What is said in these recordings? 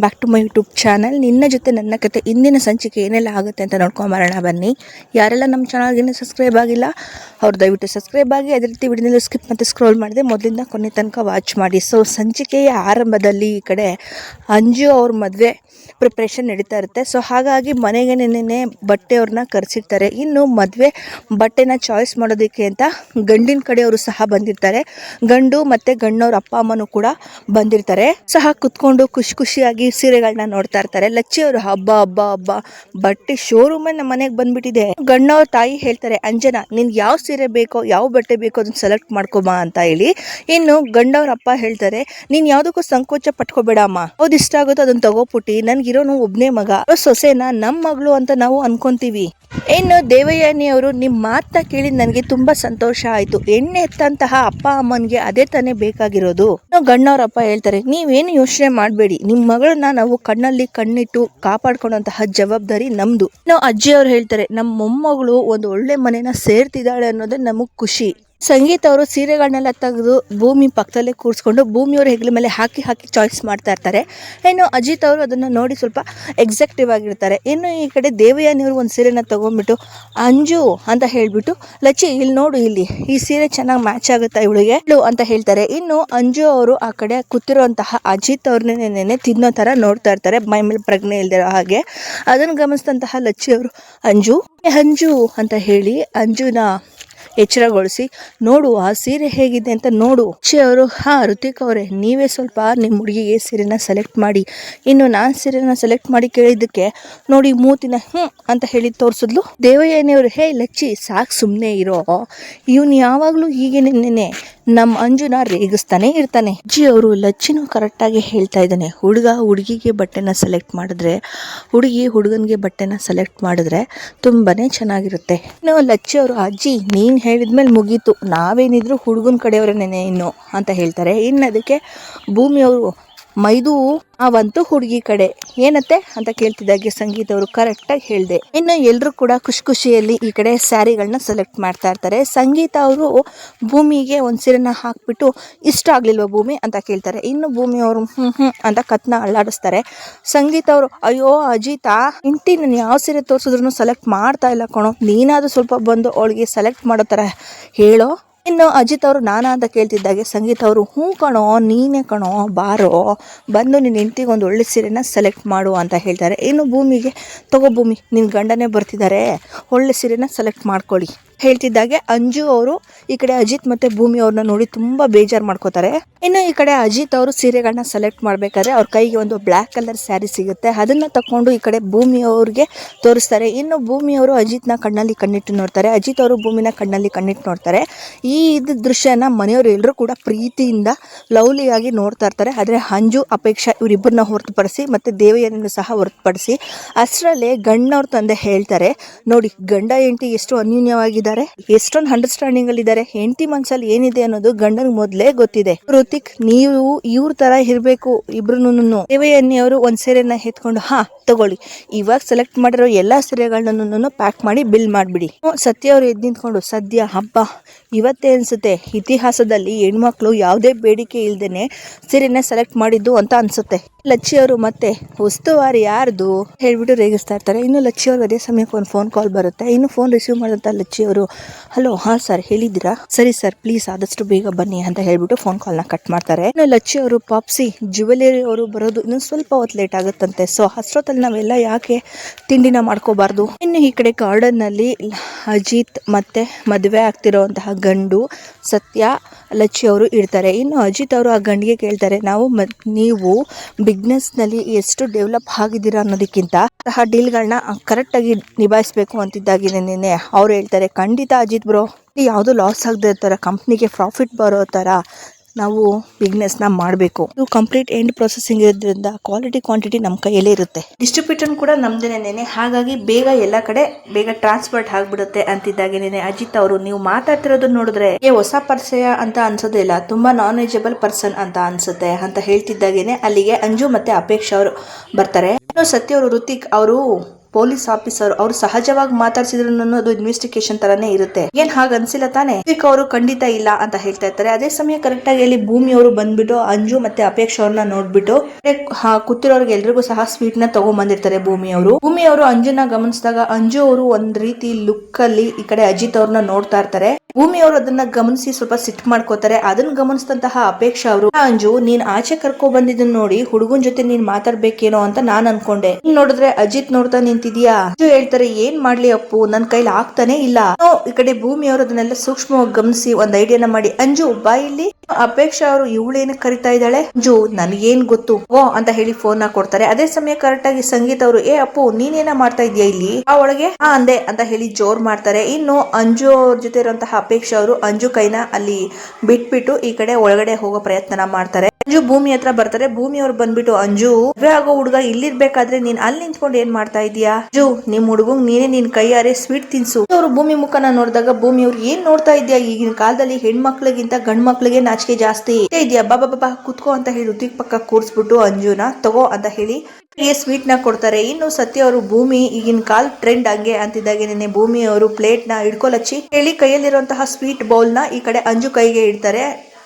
Back to my YouTube channel ನಿನ್ನ ಜೊತೆ ನನ್ನ ಕತೆ ಇಂದಿನ ಸಂಚಿಕೆ ಏನೆಲ್ಲ ಆಗುತ್ತೆ ಅಂತ ನೋಡ್ಕೊಂಬರೋಣ ಬನ್ನಿ. ಯಾರೆಲ್ಲ ನಮ್ಮ ಚಾನಲ್ಗೆ ಇನ್ನೂ ಸಬ್ಸ್ಕ್ರೈಬ್ ಆಗಿಲ್ಲ, ಅವ್ರು ದಯವಿಟ್ಟು ಸಬ್ಸ್ಕ್ರೈಬ್ ಆಗಿ, ಅದೇ ರೀತಿ ವಿಡಿಯೋದಲ್ಲಿ ಸ್ಕಿಪ್ ಮತ್ತು ಸ್ಕ್ರೋಲ್ ಮಾಡಿದೆ, ಮೊದಲಿಂದ ಕೊನೆ ತನಕ ವಾಚ್ ಮಾಡಿ. ಸೊ ಸಂಚಿಕೆಯ ಆರಂಭದಲ್ಲಿ ಈ ಕಡೆ ಅಂಜು ಅವ್ರ ಮದುವೆ ಪ್ರಿಪ್ರೇಷನ್ ನಡೀತಾ ಇರುತ್ತೆ. ಸೊ ಹಾಗಾಗಿ ಮನೆಗೆ ನೆನ್ನೆ ಬಟ್ಟೆಯವ್ರನ್ನ ಕರೆಸಿರ್ತಾರೆ. ಇನ್ನು ಮದುವೆ ಬಟ್ಟೆನ ಚಾಯ್ಸ್ ಮಾಡೋದಕ್ಕೆ ಅಂತ ಗಂಡಿನ ಕಡೆಯವರು ಸಹ ಬಂದಿರ್ತಾರೆ. ಗಂಡು ಮತ್ತು ಗಂಡವ್ರ ಅಪ್ಪ ಅಮ್ಮನೂ ಕೂಡ ಬಂದಿರ್ತಾರೆ. ಸಹ ಕುತ್ಕೊಂಡು ಖುಷಿ ಖುಷಿಯಾಗಿ ಸೀರೆಗಳನ್ನ ನೋಡ್ತಾ ಇರ್ತಾರೆ. ಲಚ್ಚಿ ಅವರು ಹಬ್ಬ ಹಬ್ಬ ಹಬ್ಬ. ಬಟ್ಟೆ ಶೋರೂಮ್ ನಮ್ಮ ಮನೆಗೆ ಬಂದ್ಬಿಟ್ಟಿದೆ. ಗಂಡವ್ರ ತಾಯಿ ಹೇಳ್ತಾರೆ, ಅಂಜನಾ, ನಿನ್ಗೆ ಯಾವ ಸೀರೆ ಬೇಕೋ, ಯಾವ ಬಟ್ಟೆ ಬೇಕೋ ಅದನ್ನ ಸೆಲೆಕ್ಟ್ ಮಾಡ್ಕೊಬಾ ಅಂತ ಹೇಳಿ. ಇನ್ನು ಗಂಡವ್ರ ಅಪ್ಪ ಹೇಳ್ತಾರೆ, ನೀನ್ ಯಾವ್ದಕ್ಕೂ ಸಂಕೋಚ ಪಟ್ಕೋಬೇಡ ಅಮ್ಮ. ಇಷ್ಟ ಆಗುತ್ತೋ ಅದನ್ನ ತಗೋಪುಟ್ಟಿ. ನನ್ಗಿರೋನು ಒಬ್ನೇ ಮಗ. ಸೊಸೆನ ನಮ್ ಮಗಳು ಅಂತ ನಾವು ಅನ್ಕೊಂತೀವಿ. ಇನ್ನು ದೇವಯಾನಿಯವರು ನಿಮ್ಮ ಮಾತನ್ನ ಕೇಳಿ ನನಗೆ ತುಂಬ ಸಂತೋಷ ಆಯಿತು. ಎಣ್ಣೆ ಎತ್ತಂತಹ ಅಪ್ಪ ಅಮ್ಮನಿಗೆ ಅದೇ ತಾನೇ ಬೇಕಾಗಿರೋದು. ಗಣ್ಣವ್ರಪ್ಪ ಹೇಳ್ತಾರೆ, ನೀವೇನು ಯೋಚನೆ ಮಾಡಬೇಡಿ. ನಿಮ್ಮ ಮಗಳನ್ನ ನಾವು ಕಣ್ಣಲ್ಲಿ ಕಣ್ಣಿಟ್ಟು ಕಾಪಾಡ್ಕೊಂಡಂತಹ ಜವಾಬ್ದಾರಿ ನಮ್ದು. ಇನ್ನು ಅಜ್ಜಿಯವರು ಹೇಳ್ತಾರೆ ನಮ್ಮ ಮೊಮ್ಮಗಳು ಒಂದು ಒಳ್ಳೆ ಮನೆನ ಸೇರ್ತಿದ್ದಾಳೆ ಅನ್ನೋದೇ ನಮಗೆ ಖುಷಿ. ಸಂಗೀತ ಅವರು ಸೀರೆಗಳನ್ನೆಲ್ಲ ತೆಗೆದು ಭೂಮಿ ಪಕ್ಕದಲ್ಲೇ ಕೂರಿಸ್ಕೊಂಡು ಭೂಮಿಯವ್ರ ಹೆಗಲ ಮೇಲೆ ಹಾಕಿ ಹಾಕಿ ಚಾಯ್ಸ್ ಮಾಡ್ತಾ ಇರ್ತಾರೆ. ಇನ್ನು ಅಜಿತ್ ಅವರು ಅದನ್ನು ನೋಡಿ ಸ್ವಲ್ಪ ಎಕ್ಸಾಕ್ಟಿವ್ ಆಗಿರ್ತಾರೆ. ಇನ್ನು ಈ ಕಡೆ ದೇವಯಾನಿಯವರು ಒಂದು ಸೀರೆನ ತೊಗೊಂಡ್ಬಿಟ್ಟು, ಅಂಜು ಅಂತ ಹೇಳ್ಬಿಟ್ಟು, ಲಚ್ಚಿ ಇಲ್ಲಿ ನೋಡು ಇಲ್ಲಿ, ಈ ಸೀರೆ ಚೆನ್ನಾಗಿ ಮ್ಯಾಚ್ ಆಗುತ್ತಾ ಇವಳಿಗೆ? ಅಂತ ಹೇಳ್ತಾರೆ. ಇನ್ನು ಅಂಜು ಅವರು ಆ ಕಡೆ ಕೂತಿರುವಂತಹ ಅಜಿತ್ ಅವ್ರನ್ನೇ ನೆನೆ ತಿನ್ನೋ ಥರ ನೋಡ್ತಾ ಇರ್ತಾರೆ. ಮೈ ಮೇಲೆ ಪ್ರಜ್ಞೆ ಇಲ್ದಿರೋ ಹಾಗೆ. ಅದನ್ನು ಗಮನಿಸಿದಂತಹ ಲಚ್ಚಿ ಅವರು, ಅಂಜು ಅಂಜು ಅಂತ ಹೇಳಿ ಅಂಜುನ ಎಚ್ಚರಗೊಳಿಸಿ ನೋಡು ಆ ಸೀರೆ ಹೇಗಿದೆ ಅಂತ ನೋಡು. ಅಕ್ಷಿ ಅವರು, ಹಾ ಋತಿಕ್ ಅವರೇ, ನೀವೇ ಸ್ವಲ್ಪ ನಿಮ್ಮ ಹುಡುಗಿಗೆ ಸೀರೆನ ಸೆಲೆಕ್ಟ್ ಮಾಡಿ. ಇನ್ನು ನಾನು ಸೀರೆನ ಸೆಲೆಕ್ಟ್ ಮಾಡಿ ಕೇಳಿದ್ದಕ್ಕೆ ನೋಡಿ ಮೂತಿನ ಹ್ಞೂ ಅಂತ ಹೇಳಿ ತೋರಿಸಿದ್ಲು. ದೇವಯಾನಿಯವರು ಹೇ, ಲಚ್ಚಿ, ಸಾಕು ಸುಮ್ಮನೆ ಇರೋ. ಇವನು ಯಾವಾಗಲೂ ಹೀಗೆ ನಿನ್ನೆ ನಮ್ಮ ಅಂಜುನ ರೇಗಿಸ್ತಾನೆ ಇರ್ತಾನೆ. ಅಜ್ಜಿ ಅವರು ಲಚ್ಚಿನೂ ಕರೆಕ್ಟಾಗಿ ಹೇಳ್ತಾ ಇದ್ದಾನೆ. ಹುಡುಗ ಹುಡುಗಿಗೆ ಬಟ್ಟೆನ ಸೆಲೆಕ್ಟ್ ಮಾಡಿದ್ರೆ, ಹುಡುಗಿ ಹುಡುಗನಿಗೆ ಬಟ್ಟೆನ ಸೆಲೆಕ್ಟ್ ಮಾಡಿದ್ರೆ ತುಂಬಾ ಚೆನ್ನಾಗಿರುತ್ತೆ. ಇನ್ನು ಲಚ್ಚಿ ಅವರು, ಅಜ್ಜಿ, ನೀನು ಹೇಳಿದ್ಮೇಲೆ ಮುಗೀತು. ನಾವೇನಿದ್ರು ಹುಡುಗನ ಕಡೆಯವರೇನೆ ಇನ್ನು ಅಂತ ಹೇಳ್ತಾರೆ. ಇನ್ನು ಅದಕ್ಕೆ ಭೂಮಿಯವರು ಮೈದು ಅವಂತೂ ಹುಡುಗಿ ಕಡೆ. ಏನತ್ತೆ? ಅಂತ ಕೇಳ್ತಿದ್ದಾಗೆ ಸಂಗೀತ ಅವರು ಕರೆಕ್ಟಾಗಿ ಹೇಳಿದೆ. ಇನ್ನು ಎಲ್ಲರೂ ಕೂಡ ಖುಷಿ ಖುಷಿಯಲ್ಲಿ ಈ ಕಡೆ ಸ್ಯಾರಿಗಳನ್ನ ಸೆಲೆಕ್ಟ್ ಮಾಡ್ತಾ ಇರ್ತಾರೆ. ಸಂಗೀತ ಅವರು ಭೂಮಿಗೆ ಒಂದು ಸೀರೆನ ಹಾಕ್ಬಿಟ್ಟು ಇಷ್ಟ ಆಗಲಿಲ್ವ ಭೂಮಿ? ಅಂತ ಕೇಳ್ತಾರೆ. ಇನ್ನು ಭೂಮಿ ಅವರು ಹ್ಞೂ ಹ್ಮ್ ಅಂತ ಕತ್ನ ಅಲ್ಲಾಡಿಸ್ತಾರೆ. ಸಂಗೀತ ಅವರು, ಅಯ್ಯೋ ಅಜಿತ, ಇಂಟಿ ನಾನು ಯಾವ ಸೀರೆ ತೋರಿಸಿದ್ರು ಸೆಲೆಕ್ಟ್ ಮಾಡ್ತಾ ಇಲ್ಲ ಕಣೋ. ನೀನಾದರೂ ಸ್ವಲ್ಪ ಬಂದು ಅವಳಿಗೆ ಸೆಲೆಕ್ಟ್ ಮಾಡೋ ಥರ ಹೇಳೋ? ಇನ್ನು ಅಜಿತ್ ಅವರು ನಾನಾ ಅಂತ ಕೇಳ್ತಿದ್ದಾಗೆ, ಸಂಗೀತ ಅವರು, ಹ್ಞೂ ಕಣೋ, ನೀನೇ ಕಣೋ, ಬಾರೋ, ಬಂದು ನಿನ್ನ ಹೆಂಡ್ತಿಗೆ ಒಂದು ಒಳ್ಳೆ ಸೀರೆನ ಸೆಲೆಕ್ಟ್ ಮಾಡು ಅಂತ ಹೇಳ್ತಾರೆ. ಇನ್ನು ಭೂಮಿಗೆ, ತಗೋ ಭೂಮಿ ನಿನ್ನ ಗಂಡನೇ ಬರ್ತಿದ್ದಾರೆ ಒಳ್ಳೆ ಸೀರೆನ ಸೆಲೆಕ್ಟ್ ಮಾಡ್ಕೊಳ್ಳಿ. ಹೇಳ್ತಿದ್ದಾಗೆ, ಅಂಜು ಅವರು ಈ ಕಡೆ ಅಜಿತ್ ಮತ್ತೆ ಭೂಮಿ ಅವ್ರನ್ನ ನೋಡಿ ತುಂಬಾ ಬೇಜಾರು ಮಾಡ್ಕೋತಾರೆ. ಇನ್ನು ಈ ಕಡೆ ಅಜಿತ್ ಅವರು ಸೀರೆಗಳನ್ನ ಸೆಲೆಕ್ಟ್ ಮಾಡ್ಬೇಕಾದ್ರೆ ಅವ್ರ ಕೈಗೆ ಒಂದು ಬ್ಲ್ಯಾಕ್ ಕಲರ್ ಸ್ಯಾರಿ ಸಿಗುತ್ತೆ. ಅದನ್ನ ತಕೊಂಡು ಈ ಕಡೆ ಭೂಮಿ ಅವ್ರಿಗೆ ತೋರಿಸ್ತಾರೆ. ಇನ್ನು ಭೂಮಿ ಅವರು ಅಜಿತ್ನ ಕಣ್ಣಲ್ಲಿ ಕಣ್ಣಿಟ್ಟು ನೋಡ್ತಾರೆ. ಅಜಿತ್ ಅವರು ಭೂಮಿನ ಕಣ್ಣಲ್ಲಿ ಕಣ್ಣಿಟ್ಟು ನೋಡ್ತಾರೆ. ಈ ಇದು ದೃಶ್ಯನ ಮನೆಯವರು ಎಲ್ಲರೂ ಕೂಡ ಪ್ರೀತಿಯಿಂದ, ಲವ್ಲಿಯಾಗಿ ನೋಡ್ತಾ ಇರ್ತಾರೆ. ಆದರೆ ಅಂಜು, ಅಪೇಕ್ಷಾ ಇವರಿಬ್ಬರನ್ನ ಹೊರತುಪಡಿಸಿ ಮತ್ತೆ ದೇವಯ್ಯನನ್ನು ಸಹ ಹೊರತುಪಡಿಸಿ ಅಷ್ಟರಲ್ಲೇ ಗಂಡವ್ರ ತಂದೆ ಹೇಳ್ತಾರೆ, ನೋಡಿ ಗಂಡ ಹೆಂಡತಿ ಎಷ್ಟು ಅನ್ಯೂನ್ಯವಾಗಿದ್ದಾರೆ. ಎಷ್ಟೊಂದು ಅಂಡರ್ಸ್ಟ್ಯಾಂಡಿಂಗ್ ಅಲ್ಲಿ ಇದ್ದಾರೆ? ಹೆಂಡತಿ ಮನ್ಸಲ್ಲಿ ಏನಿದೆ ಅನ್ನೋದು ಗಂಡನ್ ಮೊದ್ಲೇ ಗೊತ್ತಿದೆ. ಋತಿಕ್ ನೀವು ಇವ್ರ ತರ ಇರ್ಬೇಕು ಇಬ್ರು ದೇವಯ್ಯನಿ ಅವರು ಒಂದ್ ಸೀರೆನ ಎತ್ಕೊಂಡು, ಹಾ, ತಗೊಳ್ಳಿ. ಇವಾಗ ಸೆಲೆಕ್ಟ್ ಮಾಡಿರೋ ಎಲ್ಲಾ ಸೀರೆಗಳನ್ನ ಪ್ಯಾಕ್ ಮಾಡಿ ಬಿಲ್ ಮಾಡ್ಬಿಡಿ. ಸತ್ಯ ಅವರು ಎದ್ದು ನಿಂತ್ಕೊಂಡು, ಸದ್ಯ, ಹಬ್ಬ. ಇವತ್ತೇ ಅನ್ಸುತ್ತೆ. ಇತಿಹಾಸದಲ್ಲಿ ಹೆಣ್ಮಕ್ಳು ಯಾವುದೇ ಬೇಡಿಕೆ ಇಲ್ದೇನೆ ಸೀರೆನ ಸೆಲೆಕ್ಟ್ ಮಾಡಿದ್ದು ಅಂತ ಅನ್ಸುತ್ತೆ. ಲಚ್ಚಿ ಅವರು ಮತ್ತೆ, ಉಸ್ತುವಾರಿ ಯಾರ್ದು? ಹೇಳ್ಬಿಟ್ಟು ರೇಗಿಸ್ತಾ ಇರ್ತಾರೆ. ಇನ್ನು ಲಚ್ಚಿ ಅದೇ ಸಮಯಕ್ಕೆ ಒಂದು ಫೋನ್ ಕಾಲ್ ಬರುತ್ತೆ. ಇನ್ನು ಫೋನ್ ರಿಸೀವ್ ಮಾಡಿದಂತ ಲಚ್ಚಿ ಹಲೋ, ಹಾ ಸರ್, ಹೇಳಿದ್ದೀರಾ? ಸರಿ ಸರ್, ಪ್ಲೀಸ್, ಆದಷ್ಟು ಬೇಗ ಬನ್ನಿ ಅಂತ ಹೇಳ್ಬಿಟ್ಟು ಫೋನ್ ಕಾಲ್ನ ಕಟ್ ಮಾಡ್ತಾರೆ. ಇನ್ನು ಲಚ್ಚಿ ಅವರು, ಪಾಪ್ಸಿ ಜ್ಯುವೆಲರಿ ಅವರು ಬರೋದು ಇನ್ನು ಸ್ವಲ್ಪ ಹೊತ್ತು ಲೇಟ್ ಆಗುತ್ತಂತೆ. ಸೊ ಅಷ್ಟೊತ್ತಲ್ಲಿ ನಾವೆಲ್ಲ ಯಾಕೆ ತಿಂಡಿನ ಮಾಡ್ಕೋಬಾರ್ದು? ಇನ್ನು ಈ ಕಡೆ ಗಾರ್ಡನ್ನಲ್ಲಿ ಅಜಿತ್ ಮತ್ತೆ ಮದುವೆ ಆಗ್ತಿರೋವಂತಹ ಗಂಡು ಸತ್ಯ, ಲಚ್ಚಿ ಅವರು ಇರ್ತಾರೆ. ಇನ್ನು ಅಜಿತ್ ಅವರು ಆ ಗಂಡಿಗೆ ಕೇಳ್ತಾರೆ, ನಾವು ಮ, ನೀವು ಬಿಸ್ನೆಸ್ನಲ್ಲಿ ಎಷ್ಟು ಡೆವಲಪ್ ಆಗಿದ್ದೀರಾ ಅನ್ನೋದಕ್ಕಿಂತ ಅಂತಹ ಡೀಲ್ಗಳನ್ನ ಕರೆಕ್ಟಾಗಿ ನಿಭಾಯಿಸಬೇಕು ಅಂತಿದ್ದಾಗಿದೆ ನಿನ್ನೆ. ಅವ್ರು ಹೇಳ್ತಾರೆ ಖಂಡಿತ ಅಜಿತ್ ಬ್ರೋ ಯಾವುದು ಲಾಸ್ ಆಗದೆ ಥರ ಕಂಪ್ನಿಗೆ ಪ್ರಾಫಿಟ್ ಬರೋ ಥರ ನಾವು ಬಿಸ್ನೆಸ್ನ ಮಾಡಬೇಕು. ಇದು ಕಂಪ್ಲೀಟ್ ಎಂಡ್ ಪ್ರೊಸೆಸಿಂಗ್ ಇರೋದ್ರಿಂದ ಕ್ವಾಲಿಟಿ ಕ್ವಾಂಟಿಟಿ ನಮ್ಮ ಕೈಯಲ್ಲೇ ಇರುತ್ತೆ. ಡಿಸ್ಟ್ರಿಬ್ಯೂಟರ್ ಕೂಡ ನಮ್ದೇನೇನೆ, ಹಾಗಾಗಿ ಬೇಗ ಎಲ್ಲ ಕಡೆ ಬೇಗ ಟ್ರಾನ್ಸ್ಪೋರ್ಟ್ ಆಗಿಬಿಡುತ್ತೆ ಅಂತಿದ್ದಾಗೇನೆ ಅಜಿತ್ ಅವರು. ನೀವು ಮಾತಾಡ್ತಿರೋದನ್ನ ನೋಡಿದ್ರೆ, ಏ, ಹೊಸ ಪರಿಚಯ ಅಂತ ಅನ್ಸೋದಿಲ್ಲ ತುಂಬಾ ನಾನ್ ನಾಲೆಜಬಲ್ ಪರ್ಸನ್ ಅಂತ ಅನ್ಸುತ್ತೆ ಅಂತ ಹೇಳ್ತಿದ್ದಾಗೇನೆ ಅಲ್ಲಿಗೆ ಅಂಜು ಮತ್ತೆ ಅಪೇಕ್ಷ ಅವರು ಬರ್ತಾರೆ. ಸತ್ಯ ಅವರು ಋತಿಕ್ ಅವರು ಪೊಲೀಸ್ ಆಫೀಸರ್ ಅವ್ರು ಸಹಜವಾಗಿ ಮಾತಾಡ್ಸಿದ್ರು ಅನ್ನೋದು ಇನ್ವೆಸ್ಟಿಗೇಷನ್ ತರಾನೇ ಇರುತ್ತೆ. ಏನ್ ಹಾಗ ಅನ್ಸಿಲ್ಲ ತಾನೆ? ಋತ್ವಿಕ್ ಅವರು ಖಂಡಿತ ಇಲ್ಲ ಅಂತ ಹೇಳ್ತಾ ಇರ್ತಾರೆ. ಅದೇ ಸಮಯ ಕರೆಕ್ಟ್ ಆಗಿ ಅಲ್ಲಿ ಭೂಮಿ ಅವರು ಬಂದ್ಬಿಟ್ಟು ಅಂಜು ಮತ್ತೆ ಅಪೇಕ್ಷ ಅವ್ರನ್ನ ನೋಡ್ಬಿಟ್ಟು ಕೂತಿರೋರ್ಗೆ ಎಲ್ರಿಗೂ ಸಹ ಸ್ವೀಟ್ನ ತಗೊಂಡ್ ಬಂದಿರ್ತಾರೆ ಭೂಮಿ ಅವರು. ಭೂಮಿ ಅವರು ಅಂಜುನ ಗಮನಿಸಿದಾಗ ಅಂಜು ಅವರು ಒಂದ್ ರೀತಿ ಲುಕ್ ಅಲ್ಲಿ ಈ ಕಡೆ ಅಜಿತ್ ಅವ್ರನ್ನ ನೋಡ್ತಾ ಇರ್ತಾರೆ. ಭೂಮಿ ಅವರು ಅದನ್ನ ಗಮನಿಸಿ ಸ್ವಲ್ಪ ಸಿಟ್ ಮಾಡ್ಕೋತಾರೆ. ಅದನ್ನ ಗಮನಿಸಿದಂತಹ ಅಪೇಕ್ಷ ಅವರು ಅಂಜು, ನೀನ್ ಆಚೆ ಕರ್ಕೊ ಬಂದಿದ್ದನ್ನ ನೋಡಿ ಹುಡುಗನ್ ಜೊತೆ ನೀನ್ ಮಾತಾಡ್ಬೇಕೇನೋ ಅಂತ ನಾನ್ ಅನ್ಕೊಂಡೆ. ನೀನ್ ನೋಡಿದ್ರೆ ಅಜಿತ್ ನೋಡ್ತಾ ನಿಂತಿದ್ಯಾ? ಅಂಜು ಹೇಳ್ತಾರೆ, ಏನ್ ಮಾಡ್ಲಿ ಅಪ್ಪು, ನನ್ ಕೈಲಿ ಆಗ್ತಾನೆ ಇಲ್ಲ. ಈ ಕಡೆ ಭೂಮಿಯವರು ಅದನ್ನೆಲ್ಲ ಸೂಕ್ಷ್ಮವಾಗಿ ಗಮನಿಸಿ ಒಂದ್ ಐಡಿಯಾನ ಮಾಡಿ, ಅಂಜು, ಬಾ ಇಲ್ಲಿ. ಅಪೇಕ್ಷ ಅವರು ಇವಳೇನ ಕರಿತಾ ಇದ್ದಾಳೆ? ಜೋ, ನನಗೇನ್ ಗೊತ್ತು? ಓ, ಅಂತ ಹೇಳಿ ಫೋನ್ನ ಕೊಡ್ತಾರೆ. ಅದೇ ಸಮಯ ಕರೆಕ್ಟ್ ಆಗಿ ಸಂಗೀತ ಅವರು, ಏ, ಅಪ್ಪು, ನೀನೇನ ಮಾಡ್ತಾ ಇದೀಯ ಇಲ್ಲಿ? ಆ, ಒಳಗೆ? ಹಾ, ಅಂದೆ, ಅಂತ ಹೇಳಿ ಜೋರ್ ಮಾಡ್ತಾರೆ. ಇನ್ನು ಅಂಜು ಅವ್ರ ಜೊತೆ ಇರುವಂತಹ ಅಪೇಕ್ಷ ಅವರು ಅಂಜು ಕೈನ ಅಲ್ಲಿ ಬಿಟ್ಬಿಟ್ಟು ಈ ಕಡೆ ಒಳಗಡೆ ಹೋಗೋ ಪ್ರಯತ್ನ ಮಾಡ್ತಾರೆ. ಅಂಜು ಭೂಮಿ ಹತ್ರ ಬರ್ತಾರೆ. ಭೂಮಿ ಅವ್ರು ಬಂದ್ಬಿಟ್ಟು, ಅಂಜು ಮದ್ವೆ ಆಗೋ ಹುಡುಗ ಇಲ್ಲಿರ್ಬೇಕಾದ್ರೆ ನೀನ್ ಅಲ್ಲಿ ನಿಂತ್ಕೊಂಡು ಏನ್ ಮಾಡ್ತಾ ಇದೀಯಾ? ಅಂಜು, ನಿಮ್ ಹುಡುಗಂಗ್ ನೀನೇ ನಿನ್ ಕೈಯಾರೆ ಸ್ವೀಟ್ ತಿನ್ಸು. ಅವ್ರು ಭೂಮಿ ಮುಖನ ನೋಡಿದಾಗ ಭೂಮಿ ಅವ್ರು ಏನ್ ನೋಡ್ತಾ ಇದ್ಯಾ? ಈಗಿನ ಕಾಲದಲ್ಲಿ ಹೆಣ್ಮಕ್ಳಿಗಿಂತ ಗಂಡ್ ಮಕ್ಳಿಗೆ ನಾಚಿಕೆ ಜಾಸ್ತಿ. ಇದೇ ಇದೆಯಾ? ಬಾಬಾ ಬಾಬಾ ಕುತ್ಕೋ ಅಂತ ಹೇಳಿ ಋತಿಕ್ ಪಕ್ಕ ಕೂರ್ಸ್ಬಿಟ್ಟು, ಅಂಜುನ, ತಗೋ ಅಂತ ಹೇಳಿ ಸ್ವೀಟ್ನ ಕೊಡ್ತಾರೆ. ಇನ್ನು ಸತ್ಯ ಅವರು ಭೂಮಿ ಈಗಿನ ಕಾಲ್ ಟ್ರೆಂಡ್ ಹಂಗೆ ಅಂತಿದ್ದಾಗೆ ನಿನ್ನೆ ಭೂಮಿ ಅವರು ಪ್ಲೇಟ್ನ ಹಿಡ್ಕೊಲಚ್ಚಿ ಹೇಳಿ ಕೈಯಲ್ಲಿರುವಂತಹ ಸ್ವೀಟ್ ಬೌಲ್ನ ಈ ಕಡೆ ಅಂಜು ಕೈಗೆ ಇಡ್ತಾರೆ.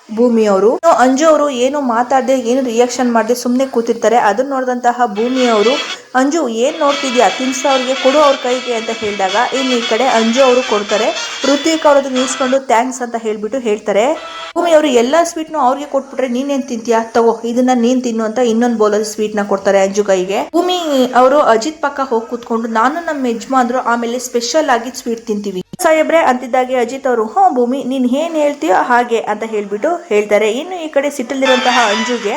ಭೂಮಿ ಅವರು ಅಂಜು ಅವರು ಏನು ಮಾತಾಡದೆ, ಏನು ರಿಯಾಕ್ಷನ್ ಮಾಡದೆ ಸುಮ್ಮನೆ ಕೂತಿರ್ತಾರೆ. ಅದನ್ನ ನೋಡಿದಂತಹ ಭೂಮಿ ಅವರು ಅಂಜು ಏನ್ ನೋಡ್ತಿದ್ಯಾ? ತಿನ್ಸ ಅವ್ರಿಗೆ, ಕೊಡು ಅವ್ರ ಕೈಗೆ ಅಂತ ಹೇಳಿದಾಗ, ಇನ್ನು ಈ ಕಡೆ ಅಂಜು ಅವರು ಕೊಡ್ತಾರೆ. ಋತ್ವಿಕ್ ಅವ್ರದ್ದು ನಿಲ್ಸ್ಕೊಂಡು ಥ್ಯಾಂಕ್ಸ್ ಅಂತ ಹೇಳ್ಬಿಟ್ಟು ಹೇಳ್ತಾರೆ. ಭೂಮಿ ಅವರು ಎಲ್ಲಾ ಸ್ವೀಟ್ನು ಅವ್ರಿಗೆ ಕೊಟ್ಬಿಟ್ರೆ, ನೀನೇನ್ ತಿಂತೀಯಾ? ತಗೋ, ಇದನ್ನ ನೀನ್ ತಿನ್ನು ಅಂತ ಇನ್ನೊಂದು ಸ್ವೀಟ್ನ ಕೊಡ್ತಾರೆ ಅಂಜು ಕೈಗೆ. ಭೂಮಿ, ಅವರು ಅಜಿತ್ ಪಕ್ಕ ಹೋಗಿ ಕೂತ್ಕೊಂಡು, ನಾನು ನಮ್ಮ ಯಜಮಾನ್ರು ಆಮೇಲೆ ಸ್ಪೆಷಲ್ ಆಗಿ ಸ್ವೀಟ್ ತಿಂತೀವಿ. ಸಾಹೇಬ್ರೆ ಅಂತಿದ್ದಾಗೆ ಅಜಿತ್ ಅವರು ಹ್ಞೂ ಭೂಮಿ ನೀನ್ ಏನ್ ಹೇಳ್ತೀಯೋ ಹಾಗೆ ಅಂತ ಹೇಳ್ಬಿಟ್ಟು ಹೇಳ್ತಾರೆ. ಇನ್ನು ಈ ಕಡೆ ಸಿಟ್ಟಲ್ಲಿರುವಂತಹ ಅಂಜುಗೆ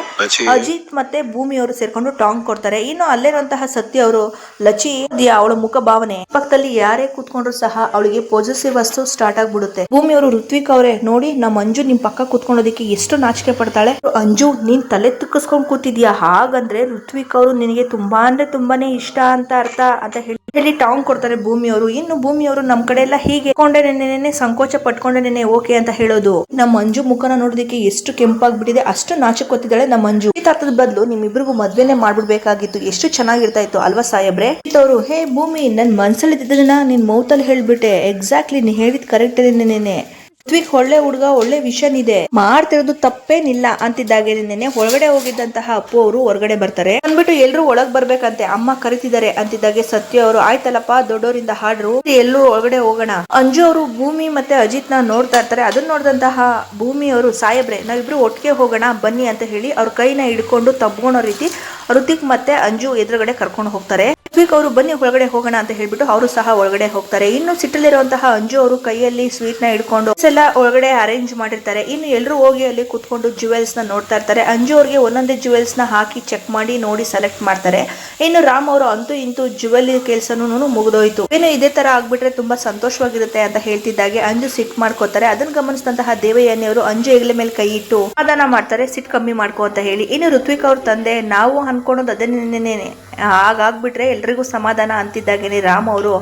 ಅಜಿತ್ ಮತ್ತೆ ಭೂಮಿ ಅವರು ಸೇರ್ಕೊಂಡು ಟಾಂಗ್ ಕೊಡ್ತಾರೆ. ಇನ್ನು ಅಲ್ಲಿರುವಂತಹ ಸತ್ಯ ಅವರು ಲಚಿ ಅವಳ ಮುಖ ಭಾವನೆ ಪಕ್ಕದಲ್ಲಿ ಯಾರೇ ಕೂತ್ಕೊಂಡ್ರು ಸಹ ಅವಳಿಗೆ ಪಾಸಿಟಿವ್ ವಸ್ತು ಸ್ಟಾರ್ಟ್ ಆಗ್ಬಿಡುತ್ತೆ. ಭೂಮಿ ಅವರು ಋತ್ವಿಕ್ ಅವರೇ ನೋಡಿ ನಮ್ಮ ಅಂಜು ನಿಮ್ ಪಕ್ಕ ಕೂತ್ಕೊಳ್ಳೋದಕ್ಕೆ ಎಷ್ಟು ನಾಚಿಕೆ ಪಡ್ತಾಳೆ ಅಂಜು ನೀನ್ ತಲೆ ತುಕ್ಕಿಸ್ಕೊಂಡ್ ಕೂತಿದ್ಯಾ? ಹಾಗಂದ್ರೆ ಋತ್ವಿಕ್ ಅವರು ನಿನಗೆ ತುಂಬಾ ಅಂದ್ರೆ ತುಂಬಾನೇ ಇಷ್ಟ ಅಂತ ಅರ್ಥ ಅಂತ ಹೇಳಿ ಹೇಳಿ ಟಾಂಗ್ ಕೊಡ್ತಾರೆ ಭೂಮಿ ಅವರು ಇನ್ನು ಭೂಮಿ ಅವರು ನಮ್ ಕಡೆ ಎಲ್ಲ ಹೀಗೆ ಕೊಂಡೆ ನೆನೆ ಸಂಕೋಚ ಪಟ್ಕೊಂಡೆ ನೆನೆ ಓಕೆ ಅಂತ ಹೇಳೋದು. ನಮ್ಮ ಮಂಜು ಮುಖನ ನೋಡೋದಕ್ಕೆ ಎಷ್ಟು ಕೆಂಪಾಗ್ಬಿಟ್ಟಿದೆ, ಅಷ್ಟು ನಾಚಕೊತ್ತಿದ್ದಾಳೆ ನಮ್ಮ ಮಂಜು. ಈ ತಾತದ ಬದಲು ನಿಮ್ಮಿಬ್ರಿಗೂ ಮದ್ವೆನೆ ಮಾಡ್ಬಿಡ್ಬೇಕಾಗಿತ್ತು. ಎಷ್ಟು ಚೆನ್ನಾಗಿರ್ತಾ ಇತ್ತು ಅಲ್ವಾ ಸಾಹೇಬ್ರೆ? ಅವರು ಹೇ ಭೂಮಿ, ನನ್ ಮನ್ಸಲ್ಲಿ ಇದ್ದದನ್ನ ನಿನ್ ಮೌತಲ್ಲಿ ಹೇಳ್ಬಿಟ್ಟೆ. ಎಕ್ಸಾಕ್ಟ್ಲಿ ನೀ ಹೇಳಿದ್ ಕರೆಕ್ಟ್ ನೆನೆ. ಋತ್ವಿಕ್ ಒಳ್ಳೆ ಹುಡುಗ ಒಳ್ಳೆ ವಿಷನ್ ಇದೆ. ಮಾಡ್ತಿರೋದು ತಪ್ಪೇನಿಲ್ಲ ಅಂತಿದ್ದಾಗೆ ನಿನ್ನೆ ಒಳಗಡೆ ಹೋಗಿದ್ದಂತಹ ಅಪ್ಪು ಅವರು ಹೊರಗಡೆ ಬರ್ತಾರೆ. ಅಂದ್ಬಿಟ್ಟು ಎಲ್ರು ಒಳಗ್ ಬರ್ಬೇಕಂತೆ ಅಮ್ಮ ಕರಿತಿದ್ದಾರೆ ಅಂತಿದ್ದಾಗೆ ಸತ್ಯ ಅವರು. ಆಯ್ತಲ್ಲಪ್ಪ ದೊಡ್ಡವರಿಂದ ಹಾಡ್ರು. ಎಲ್ಲರೂ ಒಳಗಡೆ ಹೋಗೋಣ. ಅಂಜು ಅವರು ಭೂಮಿ ಮತ್ತೆ ಅಜಿತ್ನ ನೋಡ್ತಾ ಇರ್ತಾರೆ. ಅದನ್ನ ನೋಡಿದಂತಹ ಭೂಮಿ ಅವರು ಸಾಯಬ್ರೆ ನಾವಿಬ್ರು ಒಟ್ಟಿಗೆ ಹೋಗೋಣ, ಬನ್ನಿ ಅಂತ ಹೇಳಿ ಅವ್ರ ಕೈನ ಹಿಡ್ಕೊಂಡು ತಬ್ಕೊಳೋ ರೀತಿ ಋತಿಕ್ ಮತ್ತೆ ಅಂಜು ಎದುರುಗಡೆ ಕರ್ಕೊಂಡು ಹೋಗ್ತಾರೆ. ಋತ್ವಿಕ್ ಅವರು ಬನ್ನಿ ಒಳಗಡೆ ಹೋಗೋಣ ಅಂತ ಹೇಳ್ಬಿಟ್ಟು ಅವರು ಸಹ ಒಳಗಡೆ ಹೋಗ್ತಾರೆ. ಇನ್ನು ಸಿಟ್ಟಲ್ಲಿರುವಂತಹ ಅಂಜು ಅವರು ಕೈಯಲ್ಲಿ ಸ್ವೀಟ್ನ ಇಟ್ಕೊಂಡು ಎಲ್ಲ ಒಳಗಡೆ ಅರೇಂಜ್ ಮಾಡಿರ್ತಾರೆ. ಇನ್ನು ಎಲ್ಲರೂ ಹೋಗಿ ಅಲ್ಲಿ ಕುತ್ಕೊಂಡು ಜುವೆಲ್ಸ್ನ ನೋಡ್ತಾ ಇರ್ತಾರೆ. ಅಂಜು ಅವ್ರಿಗೆ ಒಂದೊಂದೇ ಜುವೆಲ್ಸ್ನ ಹಾಕಿ ಚೆಕ್ ಮಾಡಿ ನೋಡಿ ಸೆಲೆಕ್ಟ್ ಮಾಡ್ತಾರೆ. ಇನ್ನು ರಾಮ್ ಅವರು ಅಂತೂ ಇಂತು ಜುವೆಲ್ ಕೆಲಸನೂ ಮುಗಿದೋಯ್ತು. ಇನ್ನು ಇದೇ ತರ ಆಗ್ಬಿಟ್ರೆ ತುಂಬಾ ಸಂತೋಷವಾಗಿರುತ್ತೆ ಅಂತ ಹೇಳ್ತಿದ್ದಾಗೆ ಅಂಜು ಸಿಟ್ ಮಾಡ್ಕೋತಾರೆ. ಅದನ್ನ ಗಮನಿಸಿದಂತಹ ದೇವಯಾನಿ ಅವರು ಅಂಜು ಹೆಗಲ ಮೇಲೆ ಕೈ ಇಟ್ಟು ಸಮಾಧಾನ ಮಾಡ್ತಾರೆ. ಸಿಟ್ ಕಮ್ಮಿ ಮಾಡ್ಕೋ ಅಂತ ಹೇಳಿ. ಇನ್ನು ಋತ್ವಿಕ್ ಅವ್ರ ತಂದೆ ನಾವು ಅನ್ಕೊಳೋದು ಅದನ್ನೇನೆ ಹಾಗಾಗ್ಬಿಟ್ರೆ ಎಲ್ರಿಗೂ ಸಮಾಧಾನ ಅಂತಿದ್ದಾಗೇನೆ ರಾಮ್ ಅವರು.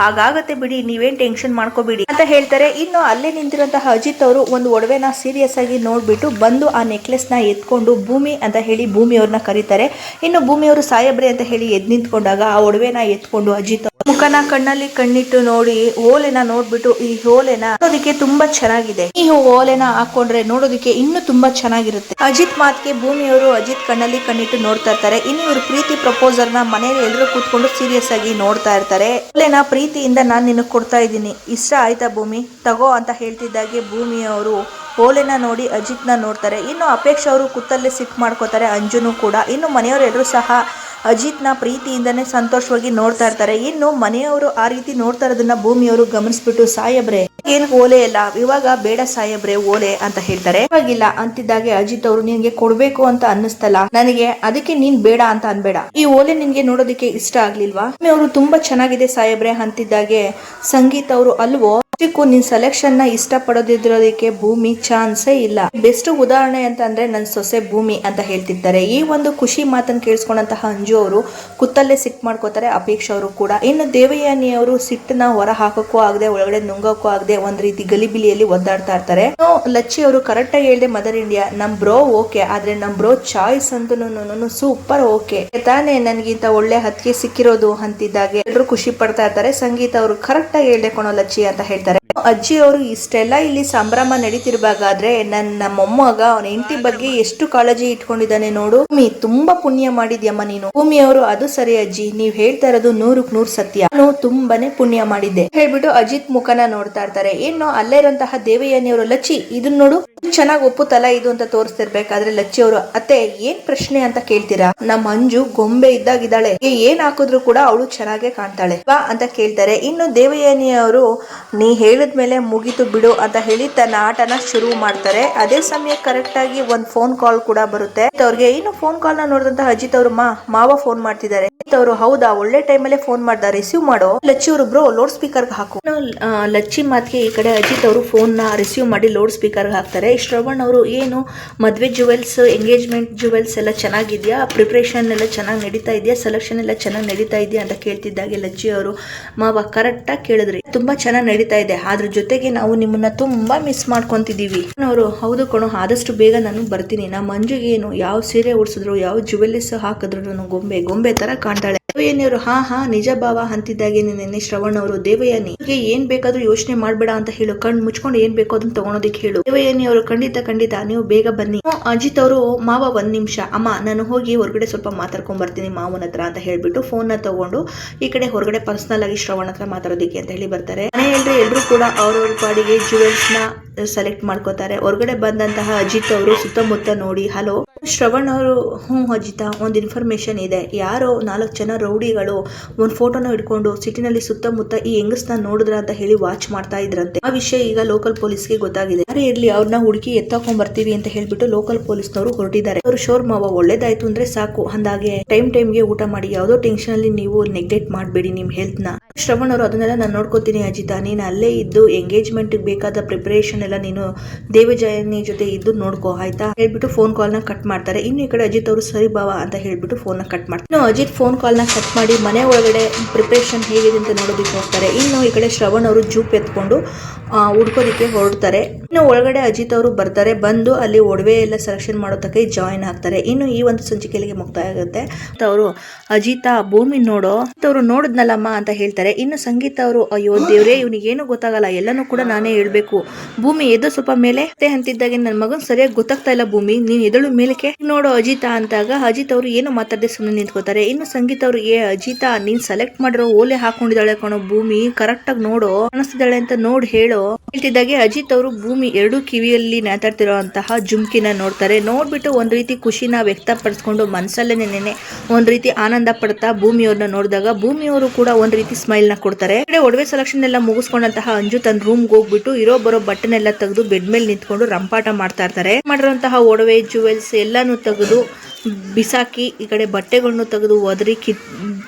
ಹಾಗಾಗತ್ತೆ ಬಿಡಿ, ನೀವೇನ್ ಟೆನ್ಷನ್ ಮಾಡ್ಕೋಬೇಡಿ. ಅಂತ ಹೇಳ್ತಾರೆ. ಇನ್ನು ಅಲ್ಲೇ ನಿಂತಿರುವಂತಹ ಅಜಿತ್ ಅವರು ಒಂದು ಒಡವೆನ ಸೀರಿಯಸ್ ಆಗಿ ನೋಡ್ಬಿಟ್ಟು ಬಂದು ಆ ನೆಕ್ಲೆಸ್ನ ಎತ್ಕೊಂಡು ಭೂಮಿ ಅಂತ ಹೇಳಿ ಭೂಮಿ ಅವ್ರನ್ನ ಕರೀತಾರೆ. ಇನ್ನು ಭೂಮಿ ಅವರು ಸಾಯಬ್ರೆ ಅಂತ ಹೇಳಿ ಎದ್ ನಿಂತ್ಕೊಂಡಾಗ ಆ ಒಡವೆನ ಎತ್ಕೊಂಡು ಅಜಿತ್ ಮುಖನ ಕಣ್ಣಲ್ಲಿ ಕಣ್ಣಿಟ್ಟು ನೋಡಿ ಓಲೆನ ನೋಡ್ಬಿಟ್ಟು ಈ ಓಲೆನ ನೋಡೋದಕ್ಕೆ ತುಂಬಾ ಚೆನ್ನಾಗಿದೆ. ಈ ಓಲೆನ ಹಾಕೊಂಡ್ರೆ ನೋಡೋದಕ್ಕೆ ಇನ್ನು ತುಂಬಾ ಚೆನ್ನಾಗಿರುತ್ತೆ. ಅಜಿತ್ ಮಾತ್ಗೆ ಭೂಮಿಯವರು ಅಜಿತ್ ಕಣ್ಣಲ್ಲಿ ಕಣ್ಣಿಟ್ಟು ನೋಡ್ತಾ ಇರ್ತಾರೆ. ಇನ್ನು ಇವರು ಪ್ರೀತಿ ಪ್ರಪೋಸಲ್ ನ ಮನೆಯಲ್ಲಿ ಎಲ್ಲರೂ ಕೂತ್ಕೊಂಡು ಸೀರಿಯಸ್ ಆಗಿ ನೋಡ್ತಾ ಇರ್ತಾರೆ. ಓಲೆನ ಪ್ರೀತಿಯಿಂದ ನಾನು ನಿನಗೆ ಕೊಡ್ತಾ ಇದ್ದೀನಿ. ಇಷ್ಟ ಆಯ್ತಾ ಭೂಮಿ? ತಗೋ ಅಂತ ಹೇಳ್ತಿದ್ದಾಗೆ ಭೂಮಿಯವರು ಓಲೆನ ನೋಡಿ, ಅಜಿತ್ನ ನೋಡ್ತಾರೆ. ಇನ್ನು ಅಪೇಕ್ಷ ಅವರು ಕುತ್ತಲ್ಲೇ ಸಿಕ್ ಮಾಡ್ಕೋತಾರೆ ಅಂಜುನು ಕೂಡ. ಇನ್ನು ಮನೆಯವರೆಲ್ಲರೂ ಸಹ ಅಜಿತ್ನ ಪ್ರೀತಿಯಿಂದನೇ ಸಂತೋಷವಾಗಿ ನೋಡ್ತಾ ಇರ್ತಾರೆ. ಇನ್ನು ಮನೆಯವರು ಆ ರೀತಿ ನೋಡ್ತಾ ಇರೋದನ್ನ ಭೂಮಿಯವರು ಗಮನಿಸ್ಬಿಟ್ಟು, ಸಾಯಬ್ರೆ, ಏನ್ ಓಲೆ ಇಲ್ಲ ಇವಾಗ ಬೇಡ ಸಾಯಬ್ರೆ, ಓಲೆ ಅಂತ ಹೇಳ್ತಾರೆ. ಇವಾಗಿಲ್ಲ ಅಂತಿದ್ದಾಗೆ ಅಜಿತ್ ಅವರು ನಿನ್ಗೆ ಕೊಡ್ಬೇಕು ಅಂತ ಅನ್ನಿಸ್ತಲ್ಲ? ನನಗೆ ಅದಕ್ಕೆ ನೀನ್ ಬೇಡ ಅಂತ ಅನ್ಬೇಡ. ಈ ಓಲೆ ನಿನ್ಗೆ ನೋಡೋದಕ್ಕೆ ಇಷ್ಟ ಆಗ್ಲಿಲ್ವಾ? ಅವರು ತುಂಬಾ ಚೆನ್ನಾಗಿದೆ ಸಾಯಬ್ರೆ, ಅಂತಿದ್ದಾಗೆ. ಸಂಗೀತ ಅವರು ಅಲ್ವೋ? ನಿನ್ ಸೆಲೆಕ್ಷನ್ನ ಇಷ್ಟ ಪಡೋದಿದ್ರೋದಕ್ಕೆ ಭೂಮಿ ಚಾನ್ಸೇ ಇಲ್ಲ. ಬೆಸ್ಟ್ ಉದಾಹರಣೆ ಅಂತ ಅಂದ್ರೆ ನನ್ ಸೊಸೆ ಭೂಮಿ ಅಂತ ಹೇಳ್ತಿದ್ದಾರೆ. ಈ ಒಂದು ಖುಷಿ ಮಾತನ್ನು ಕೇಳಿಸ್ಕೊಂಡಂತಹ ಅಂಜು ಅವರು ಕುತ್ತಲ್ಲೇ ಸಿಟ್ ಮಾಡ್ಕೋತಾರೆ, ಅಪೇಕ್ಷ ಅವರು ಕೂಡ. ಇನ್ನು ದೇವಯಾನಿ ಅವರು ಸಿಟ್ಟನ್ನ ಹೊರ ಹಾಕಕ್ಕೂ ಆಗದೆ, ಒಳಗಡೆ ನುಂಗಕ್ಕೂ ಆಗದೆ ಒಂದ್ ರೀತಿ ಗಲಿಬಿಲಿಯಲ್ಲಿ ಒದ್ದಾಡ್ತಾ ಇರ್ತಾರೆ. ಲಚ್ಚಿ ಅವರು ಕರೆಕ್ಟ್ ಆಗಿ ಹೇಳ್ದೆ ಮದರ್ ಇಂಡಿಯಾ ನಮ್ ಬ್ರೋ ಓಕೆ ಆದ್ರೆ ನಮ್ ಬ್ರೋ ಚಾಯ್ಸ್ ಅಂತೂ ಸೂಪರ್ ಓಕೆ ತಾನೇ ನನ್ಗಿಂತ ಒಳ್ಳೆ ಹತ್ತಿಗೆ ಸಿಕ್ಕಿರೋದು ಅಂತಿದ್ದಾಗೆ ಎಲ್ರು ಖುಷಿ ಪಡ್ತಾ ಇರ್ತಾರೆ. ಸಂಗೀತ ಅವರು ಕರೆಕ್ಟ್ ಆಗಿ ಹೇಳ್ದೆ ಕೊಣೋ ಲಚ್ಚಿ ಅಂತ ಹೇಳ್ತಾರೆ. ಅಜ್ಜಿ ಅವರು ಇಷ್ಟೆಲ್ಲ ಇಲ್ಲಿ ಸಂಭ್ರಮ ನಡೀತಿರ್ಬೇಕಾದ್ರೆ ನನ್ನ ಮೊಮ್ಮಗ ಅವನ ಹೆಂಡತಿ ಬಗ್ಗೆ ಎಷ್ಟು ಕಾಳಜಿ ಇಟ್ಕೊಂಡಿದ್ದಾನೆ ನೋಡು. ಭೂಮಿ ತುಂಬಾ ಪುಣ್ಯ ಮಾಡಿದ್ಯಮ್ಮ ನೀನು. ಭೂಮಿ ಅವರು ಅದು ಸರಿ ಅಜ್ಜಿ, ನೀವ್ ಹೇಳ್ತಾ ಇರೋದು ನೂರಕ್ ನೂರ್ ಸತ್ಯ. ನಾನು ತುಂಬಾನೇ ಪುಣ್ಯ ಮಾಡಿದ್ದೆ. ಹೇಳ್ಬಿಟ್ಟು ಅಜಿತ್ ಮುಖನ ನೋಡ್ತಾ ಇರ್ತಾರೆ. ಇನ್ನು ಅಲ್ಲೇ ಇರುವಂತಹ ದೇವಯ್ಯನಿಯವರು ಲಚ್ಚಿ ಇದನ್ನ ನೋಡು. ಚೆನ್ನಾಗಿ ಒಪ್ಪುತ್ತಲ್ಲ, ಇದು ಅಂತ ತೋರಿಸ್ತಿರ್ಬೇಕಾದ್ರೆ ಲಚ್ಚಿ ಅವರು ಅತ್ತೆ, ಏನ್ ಪ್ರಶ್ನೆ ಅಂತ ಕೇಳ್ತೀರಾ? ನಮ್ಮ ಅಂಜು ಗೊಂಬೆ ಇದ್ದಾಗಿದ್ದಾಳೆ. ಏನ್ ಹಾಕಿದ್ರು ಕೂಡ ಅವಳು ಚೆನ್ನಾಗೇ ಕಾಣ್ತಾಳೆ. ಬಾ ಅಂತ ಕೇಳ್ತಾರೆ. ಇನ್ನು ದೇವಯಾನಿ ನೀ ನೀ ಹೇಳಿದ್ಮೇಲೆ ಮುಗಿತು ಬಿಡು ಅಂತ ಹೇಳಿ ತನ್ನ ಆಟನ ಶುರು ಮಾಡ್ತಾರೆ. ಅದೇ ಸಮಯ ಕರೆಕ್ಟ್ ಆಗಿ ಒಂದ್ ಫೋನ್ ಕಾಲ್ ಕೂಡ ಬರುತ್ತೆ. ಅವ್ರಿಗೆ, ಏನು ಫೋನ್ ಕಾಲ್ನ ನೋಡಿದಂತ ಅಜಿತ್ ಅವರು ಮಾವ ಫೋನ್ ಮಾಡ್ತಿದ್ದಾರೆ. ಅವರು, ಹೌದಾ, ಒಳ್ಳೆ ಟೈಮ್ ಅಲ್ಲೇ ಫೋನ್ ಮಾಡ್ದ ರಿಸೀವ್ ಮಾಡೋ. ಲಚ್ಚಿ ಅವರು, ಬ್ರೋ ಲೋಡ್ ಸ್ಪೀಕರ್ ಹಾಕು. ಲಚ್ಚಿ ಮಾತಿಗೆ ಈ ಕಡೆ ಅಜಿತ್ ಅವರು ಫೋನ್ನ ರಿಸೀವ್ ಮಾಡಿ ಲೋಡ್ ಸ್ಪೀಕರ್ ಹಾಕ್ತಾರೆ. ಶ್ರವಣ್ ಅವರು, ಏನು, ಮದ್ವೆ ಜುವೆಲ್ಸ್ ಎಂಗೇಜ್ಮೆಂಟ್ ಜುವೆಲ್ಸ್ ಎಲ್ಲ ಚೆನ್ನಾಗಿದ್ಯಾ? ಪ್ರಿಪ್ರೇಷನ್ ಎಲ್ಲ ಚೆನ್ನಾಗಿ ನಡೀತಾ ಇದೆಯಾ? ಸೆಲೆಕ್ಷನ್ ಎಲ್ಲ ಚೆನ್ನಾಗಿ ನಡೀತಾ ಇದೆಯಾ? ಅಂತ ಕೇಳ್ತಿದ್ದಾಗೆ ಲಚ್ಚಿ ಅವರು. ಮಾವ ಕರೆಕ್ಟ್ ಆಗಿ ಕೇಳಿದ್ರಿ. ತುಂಬಾ ಚೆನ್ನಾಗಿ ನಡೀತಾ ಇದೆ. ಅದ್ರ ಜೊತೆಗೆ ನಾವು ನಿಮ್ಮನ್ನ ತುಂಬಾ ಮಿಸ್ ಮಾಡ್ಕೊಂತಿದೀವಿ ಅವರು, ಹೌದು ಕಣೋ, ಆದಷ್ಟು ಬೇಗ ನಾನು ಬರ್ತೀನಿ. ನಮ್ಮ ಮಂಜುಗೆ ಏನು, ಯಾವ ಸೀರೆ ಉಡ್ಸಿದ್ರು, ಯಾವ ಜುವೆಲ್ಲೀಸ್ ಹಾಕಿದ್ರು ಗೊಂಬೆ ಗೊಂಬೆ ತರ ಕಾಣ್ತಾಳೆ. ದೇವಯಾನಿ ಅವರು ಹಾ ಹಾ, ನಿಜ ಭಾವ ಅಂತಿದ್ದಾಗೆ ನಿನ್ನೆ ಶ್ರವಣ್ ಅವರು ದೇವಯ್ಯನಿ ಏನ್ ಬೇಕಾದ್ರೂ ಯೋಚನೆ ಮಾಡ್ಬೇಡ ಅಂತ ಹೇಳು. ಕಣ್ ಮುಚ್ಕೊಂಡು ಏನ್ ಬೇಕೋ ಅದನ್ನ ತಗೊಳೋದಕ್ಕೆ ಹೇಳು. ದೇವಯ್ಯನಿ ಅವರು ಖಂಡಿತ ಖಂಡಿತ, ನೀವು ಬೇಗ ಬನ್ನಿ. ಅಜಿತ್ ಅವರು, ಮಾವ, ಒಂದ್ ನಿಮಿಷ. ಅಮ್ಮ, ನಾನು ಹೋಗಿ ಹೊರಗಡೆ ಸ್ವಲ್ಪ ಮಾತಾಡ್ಕೊಂಡ್ ಬರ್ತೀನಿ ಮಾವನ ಹತ್ರ ಅಂತ ಹೇಳ್ಬಿಟ್ಟು ಫೋನ್ನ ತಗೊಂಡು ಈ ಕಡೆ ಹೊರಗಡೆ ಪರ್ಸನಲ್ ಆಗಿ ಶ್ರವಣ್ ಹತ್ರ ಮಾತಾಡೋದಿಕ್ಕೆ ಅಂತ ಹೇಳಿ ಬರ್ತಾರೆ. ಮನೆಯಲ್ಲಿ ಎಲ್ರು ಕೂಡ ಅವ್ರವ್ರ ಪಾಡಿಗೆ ಜುವೆಲ್ಸ್ನ ಸೆಲೆಕ್ಟ್ ಮಾಡ್ಕೋತಾರೆ. ಹೊರಗಡೆ ಬಂದಂತಹ ಅಜಿತ್ ಅವರು ಸುತ್ತಮುತ್ತ ನೋಡಿ, ಹಲೋ ಶ್ರವಣ್ ಅವರು, ಹ್ಞೂ ಅಜಿತ, ಒಂದು ಇನ್ಫಾರ್ಮೇಶನ್ ಇದೆ. ಯಾರೋ ನಾಲ್ಕು ಜನ ರೌಡಿಗಳು ಒಂದು ಫೋಟೋನ ಹಿಡ್ಕೊಂಡು ಸಿಟಿನಲ್ಲಿ ಸುತ್ತಮುತ್ತ ಈ ಹೆಂಗಸ್ನ ನೋಡಿದ್ರ ಅಂತ ಹೇಳಿ ವಾಚ್ ಮಾಡ್ತಾ ಇದ್ರಂತೆ. ಆ ವಿಷಯ ಈಗ ಲೋಕಲ್ ಪೊಲೀಸ್ಗೆ ಗೊತ್ತಾಗಿದೆ. ಯಾರೇ ಇರ್ಲಿ ಅವ್ರನ್ನ ಹುಡುಕಿ ಎತ್ತಾಕೊಂಡ್ ಬರ್ತೀವಿ ಅಂತ ಹೇಳ್ಬಿಟ್ಟು ಲೋಕಲ್ ಪೊಲೀಸ್ನವರು ಹೊರಟಿದ್ದಾರೆ. ಅವರು, ಶೋರ್ ಮಾವ, ಒಳ್ಳೇದಾಯ್ತು ಅಂದ್ರೆ ಸಾಕು. ಅಂದಾಗೆ ಟೈಮ್ ಟೈಮ್ಗೆ ಊಟ ಮಾಡಿ, ಯಾವುದೋ ಟೆನ್ಷನ್ ಅಲ್ಲಿ ನೀವು ನೆಗ್ಲೆಕ್ಟ್ ಮಾಡಬೇಡಿ ನಿಮ್ ಹೆಲ್ತ್ನ ಶ್ರವಣ್ ಅವರು, ಅದನ್ನೆಲ್ಲ ನಾನು ನೋಡ್ಕೋತೀನಿ ಅಜಿತ. ನೀನು ಅಲ್ಲೇ ಇದ್ದು ಎಂಗೇಜ್ಮೆಂಟ್ ಬೇಕಾದ ಪ್ರಿಪರೇಷನ್ ಎಲ್ಲ ನೀನು ದೇವಜಯನಿ ಜೊತೆ ಇದ್ದು ನೋಡ್ಕೋ, ಆಯ್ತಾ? ಹೇಳ್ಬಿಟ್ಟು ಫೋನ್ ಕಾಲ್ನ ಕಟ್ ಮಾಡ್ತಾರೆ. ಇನ್ನು ಈ ಕಡೆ ಅಜಿತ್ ಅವರು ಸರಿ ಬಾವ ಅಂತ ಹೇಳ್ಬಿಟ್ಟು ಫೋನ್ನ ಕಟ್ ಮಾಡ್ತಾರೆ. ಇನ್ನು ಅಜಿತ್ ಫೋನ್ ಕಾಲ್ನ ಕಟ್ ಮಾಡಿ ಮನೆ ಒಳಗಡೆ ಪ್ರಿಪ್ರೇಷನ್ ಹೇಗಿದೆ ಅಂತ ನೋಡೋದಕ್ಕೆ ಹೋಗ್ತಾರೆ. ಇನ್ನು ಈ ಕಡೆ ಶ್ರವಣ್ ಅವರು ಜೂಪ್ ಎತ್ಕೊಂಡು ಹುಡ್ಕೋದಕ್ಕೆ ಹೊರಡ್ತಾರೆ. ಇನ್ನು ಒಳಗಡೆ ಅಜಿತ್ ಅವರು ಬರ್ತಾರೆ. ಬಂದು ಅಲ್ಲಿ ಒಡವೆ ಎಲ್ಲ ಸೆಲೆಕ್ಷನ್ ಮಾಡೋದಕ್ಕೆ ಜಾಯಿನ್ ಆಗ್ತಾರೆ. ಇನ್ನು ಈ ಒಂದು ಸಂಚಿಕೆಯಲ್ಲಿ ಮುಕ್ತಾಯ ಆಗುತ್ತೆ. ಅವರು, ಅಜಿತ, ಭೂಮಿ ನೋಡೋ. ಅವರು ನೋಡಿದ್ನಲ್ಲಮ್ಮ? ಅಂತ ಹೇಳ್ತಾರೆ. ಇನ್ನು ಸಂಗೀತ ಅವರು, ಅಯ್ಯೋ, ದೇವ್ರೆ, ಇವನಿಗೇನು ಗೊತ್ತಾಗಲ್ಲ. ಎಲ್ಲನೂ ಕೂಡ ನಾನೇ ಹೇಳ್ಬೇಕು. ಭೂಮಿ ಎದ್ದು ಸ್ವಲ್ಪ ಮೇಲೆ. ಅಂತಿದ್ದಾಗ ನನ್ನ ಮಗನ್ ಸರಿಯಾಗಿ ಗೊತ್ತಾಗ್ತಾ ಇಲ್ಲ ಭೂಮಿ. ನೀನ್ ಎದಳು ಮೇಲಕ್ಕೆ ನೋಡು ಅಜಿತ ಅಂತಾಗ ಅಜಿತ್ ಅವರು ಏನು ಮಾತಾಡದೆ ಸುಮ್ಮನೆ ನಿಂತ್ಕೋತಾರೆ. ಇನ್ನು ಸಂಗೀತ ಅವರು, ಏ ಅಜಿತ, ನೀನ್ ಸೆಲೆಕ್ಟ್ ಮಾಡಿರೋ ಓಲೆ ಹಾಕೊಂಡಿದ್ದಾಳೆ ಕಣೋ ಭೂಮಿ ಕರೆಕ್ಟ್ ಆಗಿ ನೋಡು, ಕಾಣಿಸ್ತಿದ್ದಾಳೆ ಅಂತ ನೋಡ್ ಹೇಳು. ಹೇಳ್ತಿದ್ದಾಗೆ ಅಜಿತ್ ಅವರು ಭೂಮಿ ಎರಡು ಕಿವಿಯಲ್ಲಿ ನೇತಾಡ್ತಿರೋ ಅಂತಹ ಜುಮ್ಕಿನ ನೋಡ್ತಾರೆ. ನೋಡ್ಬಿಟ್ಟು ಒಂದ್ ರೀತಿ ಖುಷಿನ ವ್ಯಕ್ತಪಡಿಸ್ಕೊಂಡು ಮನ್ಸಲ್ಲೇ ನೆನೆ ಒಂದ್ ರೀತಿ ಆನಂದ ಪಡ್ತಾ ಭೂಮಿಯವ್ರನ್ನ ನೋಡಿದಾಗ ಭೂಮಿಯವರು ಕೂಡ ಒಂದ್ ರೀತಿ ಸ್ಮೈಲ್ನ ಕೊಡ್ತಾರೆ. ಒಡವೆ ಸೆಲೆಕ್ಷನ್ ಎಲ್ಲ ಮುಗಿಸ್ಕೊಂಡಂತಹ ಅಂಜು ತನ್ನ ರೂಮ್ ಹೋಗ್ಬಿಟ್ಟು ಇರೋ ಬರೋ ಬಟ್ಟನೆಲ್ಲ ತೆಗೆದು ಬೆಡ್ ಮೇಲೆ ನಿಂತ್ಕೊಂಡು ರಂಪಾಟ ಮಾಡ್ತಾ ಇರ್ತಾರೆ. ಮಾಡಿರುವಂತಹ ಒಡವೆ ಜುವೆಲ್ಸ್ ಎಲ್ಲಾನು ತೆಗೆದು ಬಿಸಾಕಿ ಈ ಕಡೆ ಬಟ್ಟೆಗಳನ್ನು ತೆಗೆದು ಒದರಿ ಕಿತ್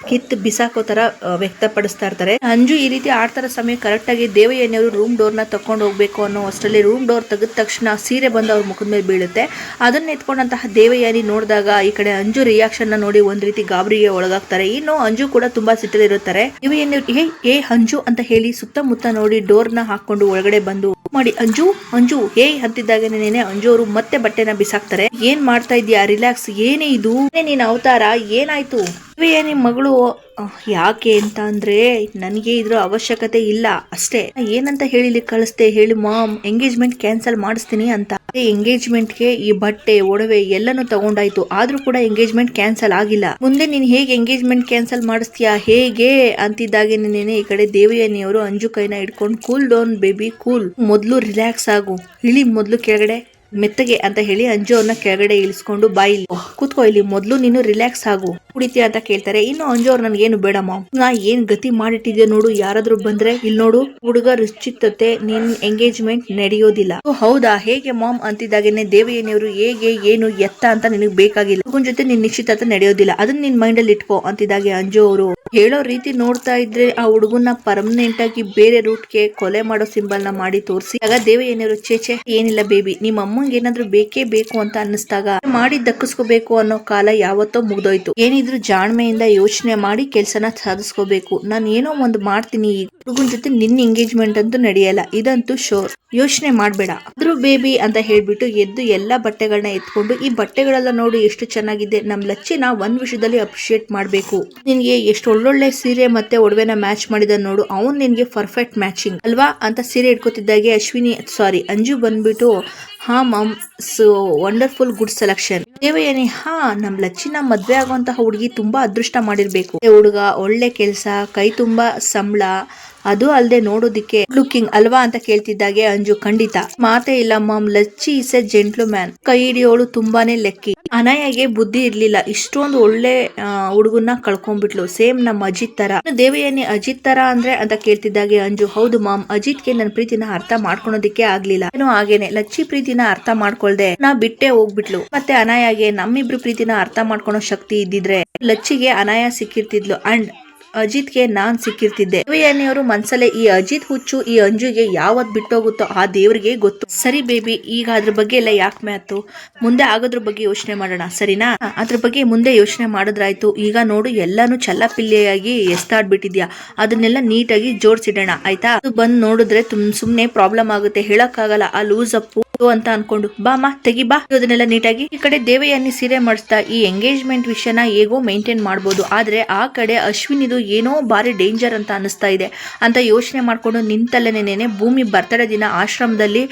ಕಿತ್ತು ಬಿಸಾಕೋ ಥರ ವ್ಯಕ್ತಪಡಿಸ್ತಾ ಇರ್ತಾರೆ. ಅಂಜು ಈ ರೀತಿ ಆಡ್ತಾರ ಸಮಯ ಕರೆಕ್ಟ್ ಆಗಿ ದೇವಯ್ಯನವರು ರೂಮ್ ಡೋರ್ನ ತಕೊಂಡು ಹೋಗ್ಬೇಕು ಅನ್ನೋ ಅಷ್ಟರಲ್ಲಿ ರೂಮ್ ಡೋರ್ ತೆಗೆದ ತಕ್ಷಣ ಸೀರೆ ಬಂದು ಅವ್ರ ಮುಖದ ಮೇಲೆ ಬೀಳುತ್ತೆ. ಅದನ್ನ ಎತ್ಕೊಂಡಂತಹ ದೇವಯಾನಿ ನೋಡಿದಾಗ ಈ ಕಡೆ ಅಂಜು ರಿಯಾಕ್ಷನ್ನ ನೋಡಿ ಒಂದು ರೀತಿ ಗಾಬರಿಗೆ ಒಳಗಾಗ್ತಾರೆ. ಇನ್ನು ಅಂಜು ಕೂಡ ತುಂಬಾ ಸಿಟ್ಟಲ್ಲಿರುತ್ತಾರೆ ದೇವಯ್ಯನವ್ರು, ಏ ಏ ಅಂಜು ಅಂತ ಹೇಳಿ ಸುತ್ತಮುತ್ತ ನೋಡಿ ಡೋರ್ನ ಹಾಕೊಂಡು ಒಳಗಡೆ ಬಂದು ಮಾಡಿ, ಅಂಜು ಅಂಜು ಹೇ ಅಂತಿದ್ದಾಗ ನೆನೆ ಅಂಜು ಅವರು ಮತ್ತೆ ಬಟ್ಟೆನ ಬಿಸಾಕ್ತಾರೆ. ಏನ್ ಮಾಡ್ತಾ ಇದ್ಯಾ ರಿಲ್ಯಾಕ್ಸ್ ಏನೇ ಇದು? ನೀನ್ ಅವತಾರ? ಏನಾಯ್ತು? ಇವೆಯೇ ನಿಮ್ ಮಗಳು? ಯಾಕೆ ಅಂತ ಅಂದ್ರೆ, ನನಗೆ ಇದ್ರ ಅವಶ್ಯಕತೆ ಇಲ್ಲ, ಅಷ್ಟೇ. ಏನಂತ ಹೇಳಿ ಕಳಿಸ್ದೆ, ಹೇಳಿ ಮಾಮ್ ಎಂಗೇಜ್ಮೆಂಟ್ ಕ್ಯಾನ್ಸಲ್ ಮಾಡಿಸ್ತೀನಿ ಅಂತ. ಎಂಗೇಜ್ಮೆಂಟ್ಗೆ ಈ ಬಟ್ಟೆ, ಒಡವೆ ಎಲ್ಲಾನು ತಗೊಂಡಾಯ್ತು. ಆದ್ರೂ ಕೂಡ ಎಂಗೇಜ್ಮೆಂಟ್ ಕ್ಯಾನ್ಸಲ್ ಆಗಿಲ್ಲ. ಮುಂದೆ ನೀನ್ ಹೇಗೆ ಎಂಗೇಜ್ಮೆಂಟ್ ಕ್ಯಾನ್ಸಲ್ ಮಾಡಿಸ್ತೀಯಾ? ಹೇಗೆ? ಅಂತಿದ್ದಾಗೆ ನೆನೆ ಈ ಕಡೆ ದೇವಯಾನಿಯವರು ಅಂಜು ಕೈನ ಹಿಡ್ಕೊಂಡು ಕೂಲ್ ಡೌನ್ ಬೇಬಿ ಕೂಲ್ ಮೊದ್ಲು ರಿಲ್ಯಾಕ್ಸ್ ಆಗು. ಇಳಿ ಮೊದ್ಲು ಕೆಳಗಡೆ. ಮೆತ್ತಗೆ ಅಂತ ಹೇಳಿ ಅಂಜು ಅವ್ರನ್ನ ಕೆಳಗಡೆ ಇಳಿಸ್ಕೊಂಡು ಬಾಯಿ ಕೂತ್ಕೋ ಇಲ್ಲಿ, ಮೊದ್ಲು ನೀನು ರಿಲ್ಯಾಕ್ಸ್ ಆಗು. ಕುಡಿತೀಯ ಅಂತ ಕೇಳ್ತಾರೆ. ಇನ್ನು ಅಂಜು ಅವ್ರು ನನ್ಗೇನು ಬೇಡ ಮಾಮ್. ನಾ ಏನ್ ಗತಿ ಮಾಡಿಟ್ಟಿದ್ಯಾ ನೋಡು, ಯಾರಾದ್ರೂ ಬಂದ್ರೆ ಇಲ್ಲಿ ನೋಡು. ಹುಡುಗ ರುಚಿತತೆ, ನಿನ್ ಎಂಗೇಜ್ಮೆಂಟ್ ನಡೆಯೋದಿಲ್ಲ. ಹೌದಾ? ಹೇಗೆ ಮಾಮ್? ಅಂತಿದ್ದಾಗೇನೆ ದೇವಯ್ಯನವರು, ಹೇಗೆ, ಏನು, ಎತ್ತ ಅಂತ ನಿನಗ್ ಬೇಕಾಗಿಲ್ಲ. ಹುಡುಗನ್ ಜೊತೆ ನಿನ್ ನಿಶ್ಚಿತಾರ್ಥ ನಡೆಯೋದಿಲ್ಲ. ಅದನ್ನ ನಿನ್ ಮೈಂಡ್ ಅಲ್ಲಿ ಇಟ್ಕೋ, ಅಂತಿದ್ದಾಗೆ ಅಂಜು ಅವರು. ಹೇಳೋ ರೀತಿ ನೋಡ್ತಾ ಇದ್ರೆ ಆ ಹುಡುಗನ ಪರ್ಮನೆಂಟ್ ಆಗಿ ಬೇರೆ ರೂಟ್ಗೆ ಕೊಲೆ ಮಾಡೋ ಸಿಂಬಲ್ನ ಮಾಡಿ ತೋರಿಸಿ. ಆಗ ದೇವಯ್ಯನವರು ಚೇಚೆ ಏನಿಲ್ಲ ಬೇಬಿ ನಿಮ್ಮ ಅಮ್ಮಂಗೆ ಏನಾದ್ರು ಬೇಕೇ ಬೇಕು ಅಂತ ಅನ್ನಿಸ್ದಾಗ ಮಾಡಿ ದಕ್ಕಿಸ್ಕೋಬೇಕು ಅನ್ನೋ ಕಾಲ ಯಾವತ್ತೋ ಮುಗ್ದೋಯ್ತು. ಏನಿದ್ರು ಜಾಣ್ಮೆಯಿಂದ ಯೋಚನೆ ಮಾಡಿ ಕೆಲ್ಸನ ಸಾಧಿಸ್ಕೋಬೇಕು. ನಾನು ಏನೋ ಒಂದು ಮಾಡ್ತೀನಿ. ಈಗ ಹುಡುಗನ ಜೊತೆ ನಿನ್ನ ಎಂಗೇಜ್ಮೆಂಟ್ ಅಂತೂ ನಡೆಯಲ್ಲ. ಇದಂತೂ ಶೋರ್ ಯೋಚನೆ ಮಾಡಬೇಡ. ಆದ್ರೂ ಬೇಬಿ ಅಂತ ಹೇಳ್ಬಿಟ್ಟು ಎದ್ದು ಎಲ್ಲಾ ಬಟ್ಟೆಗಳನ್ನ ಎತ್ಕೊಂಡು, ಈ ಬಟ್ಟೆಗಳೆಲ್ಲ ನೋಡಿ ಎಷ್ಟು ಚೆನ್ನಾಗಿದೆ. ನಮ್ ಲಚ್ಚಿನ ಒಂದ್ ವಿಷಯದಲ್ಲಿ ಅಪ್ರಿಶಿಯೇಟ್ ಮಾಡ್ಬೇಕು. ನಿನ್ಗೆ ಎಷ್ಟು ಒಳ್ಳೊಳ್ಳೆ ಸೀರೆ ಮತ್ತೆ ಒಡವೆನ ಮ್ಯಾಚ್ ಮಾಡಿದ ನೋಡು. ಅವ್ನ್ ನಿನ್ಗೆ ಪರ್ಫೆಕ್ಟ್ ಮ್ಯಾಚಿಂಗ್ ಅಲ್ವಾ? ಅಂತ ಸೀರೆ ಇಟ್ಕೋತಿದ್ದಾಗೆ ಅಶ್ವಿನಿ ಸಾರಿ ಅಂಜು ಬಂದ್ಬಿಟ್ಟು ಹಾ mum so wonderful good selection Devayani ಹಾ, ನಮ್ ಲಚ್ಚಿನ ಮದ್ವೆ ಆಗುವಂತಹ ಹುಡುಗಿ ತುಂಬಾ ಅದೃಷ್ಟ ಮಾಡಿರ್ಬೇಕು. ಹುಡುಗ, ಒಳ್ಳೆ ಕೆಲ್ಸ, ಕೈ ತುಂಬಾ ಸಂಬಳ. ಅದು ಅಲ್ಲದೆ ನೋಡೋದಿಕ್ಕೆ ಲುಕಿಂಗ್ ಅಲ್ವಾ ಅಂತ ಕೇಳ್ತಿದ್ದಾಗೆ ಅಂಜು ಖಂಡಿತ. ಮಾತೇ ಇಲ್ಲ mum Lachchi is a gentleman ಕೈ ಹಿಡಿಯೋಳು ತುಂಬಾನೇ ಲೆಕ್ಕಿ. ಅನಯಾಗೆ ಬುದ್ಧಿ ಇರ್ಲಿಲ್ಲ. ಇಷ್ಟೊಂದು ಒಳ್ಳೆ ಹುಡುಗನ್ನ ಕಳ್ಕೊಂಡ್ಬಿಟ್ಲು. ಸೇಮ್ ನಮ್ಮ ಅಜಿತ್ ತರ. ದೇವಯಾನಿ ಅಜಿತ್ ತರ ಅಂದ್ರೆ ಅಂತ ಕೇಳ್ತಿದ್ದಾಗೆ ಅಂಜು. ಹೌದು ಮಾಮ್, ಅಜಿತ್ಗೆ ನನ್ನ ಪ್ರೀತಿನ ಅರ್ಥ ಮಾಡ್ಕೊಳೋದಿಕ್ಕೆ ಆಗ್ಲಿಲ್ಲ. ಏನೋ ಹಾಗೇನೆ. ಲಚ್ಚಿ ಪ್ರೀತಿನ ಅರ್ಥ ಮಾಡ್ಕೊಳ್ದೆ ನಾ ಬಿಟ್ಟೆ ಹೋಗ್ಬಿಟ್ಲು. ಮತ್ತೆ ಅನಾಯಗೆ ನಮ್ಮಿಬ್ರು ಪ್ರೀತಿನ ಅರ್ಥ ಮಾಡ್ಕೊಳೋ ಶಕ್ತಿ ಇದ್ದಿದ್ರೆ ಲಚ್ಚಿಗೆ ಅನಾಯ ಸಿಕ್ಕಿರ್ತಿದ್ಲು. ಅಂಡ್ ಅಜಿತ್ಗೆ ನಾನ್ ಸಿಕ್ಕಿರ್ತಿದ್ದೆ. ದೇವಯಾನಿಯವರು ಮನ್ಸಲ್ಲೇ ಈ ಅಜಿತ್ ಹುಚ್ಚು, ಈ ಅಂಜುಗೆ ಯಾವತ್ ಬಿಟ್ಟೋಗುತ್ತೋ ಆ ದೇವ್ರಿಗೆ ಗೊತ್ತು. ಸರಿ ಬೇಬಿ, ಈಗ ಅದ್ರ ಬಗ್ಗೆ ಎಲ್ಲ ಯಾಕೆ ಮ್ಯಾತು? ಮುಂದೆ ಆಗೋದ್ರ ಬಗ್ಗೆ ಯೋಚನೆ ಮಾಡೋಣ, ಸರಿನಾ? ಅದ್ರ ಬಗ್ಗೆ ಮುಂದೆ ಯೋಚನೆ ಮಾಡಿದ್ರಾಯ್ತು. ಈಗ ನೋಡು, ಎಲ್ಲಾನು ಚಲ್ಲಪಿಲ್ಲಿಯಾಗಿ ಎಸ್ತಾಡ್ಬಿಟ್ಟಿದ್ಯಾ. ಅದನ್ನೆಲ್ಲ ನೀಟಾಗಿ ಜೋಡ್ಸಿಡೋಣ, ಆಯ್ತಾ? ಅದು ಬಂದ್ ನೋಡಿದ್ರೆ ತುಮ್ ಸುಮ್ನೆ ಪ್ರಾಬ್ಲಮ್ ಆಗುತ್ತೆ. ಹೇಳಕ್ಕಾಗಲ್ಲ. ಆ ಲೂಸ್ ಅಪ್ಪು ಅಂತ ಅನ್ಕೊಂಡು ಮಾ, ತೆಗಿ ಬಾ. ಅದನ್ನೆಲ್ಲ ನೀಟಾಗಿ ಈ ಕಡೆ ದೇವಯಾನಿ ಸೀರೆ ಮಾಡಿಸ್ತಾ ಈ ಎಂಗೇಜ್ಮೆಂಟ್ ವಿಷಯನ ಹೇಗೋ ಮೇಂಟೈನ್ ಮಾಡ್ಬೋದು. ಆದ್ರೆ ಆ ಕಡೆ ಅಶ್ವಿನಿದು ಏನೋ ಬಾರಿ ಡೇಂಜರ್ ಅಂತ ಅನಿಸ್ತಾ ಇದೆ ಅಂತ ಯೋಚನೆ ಮಾಡ್ಕೊಂಡು ನಿಂತಲ್ಲೇನೆ ಭೂಮಿ ಬರ್ತಡೇ ದಿನ ಆಶ್ರಮದಲ್ಲಿ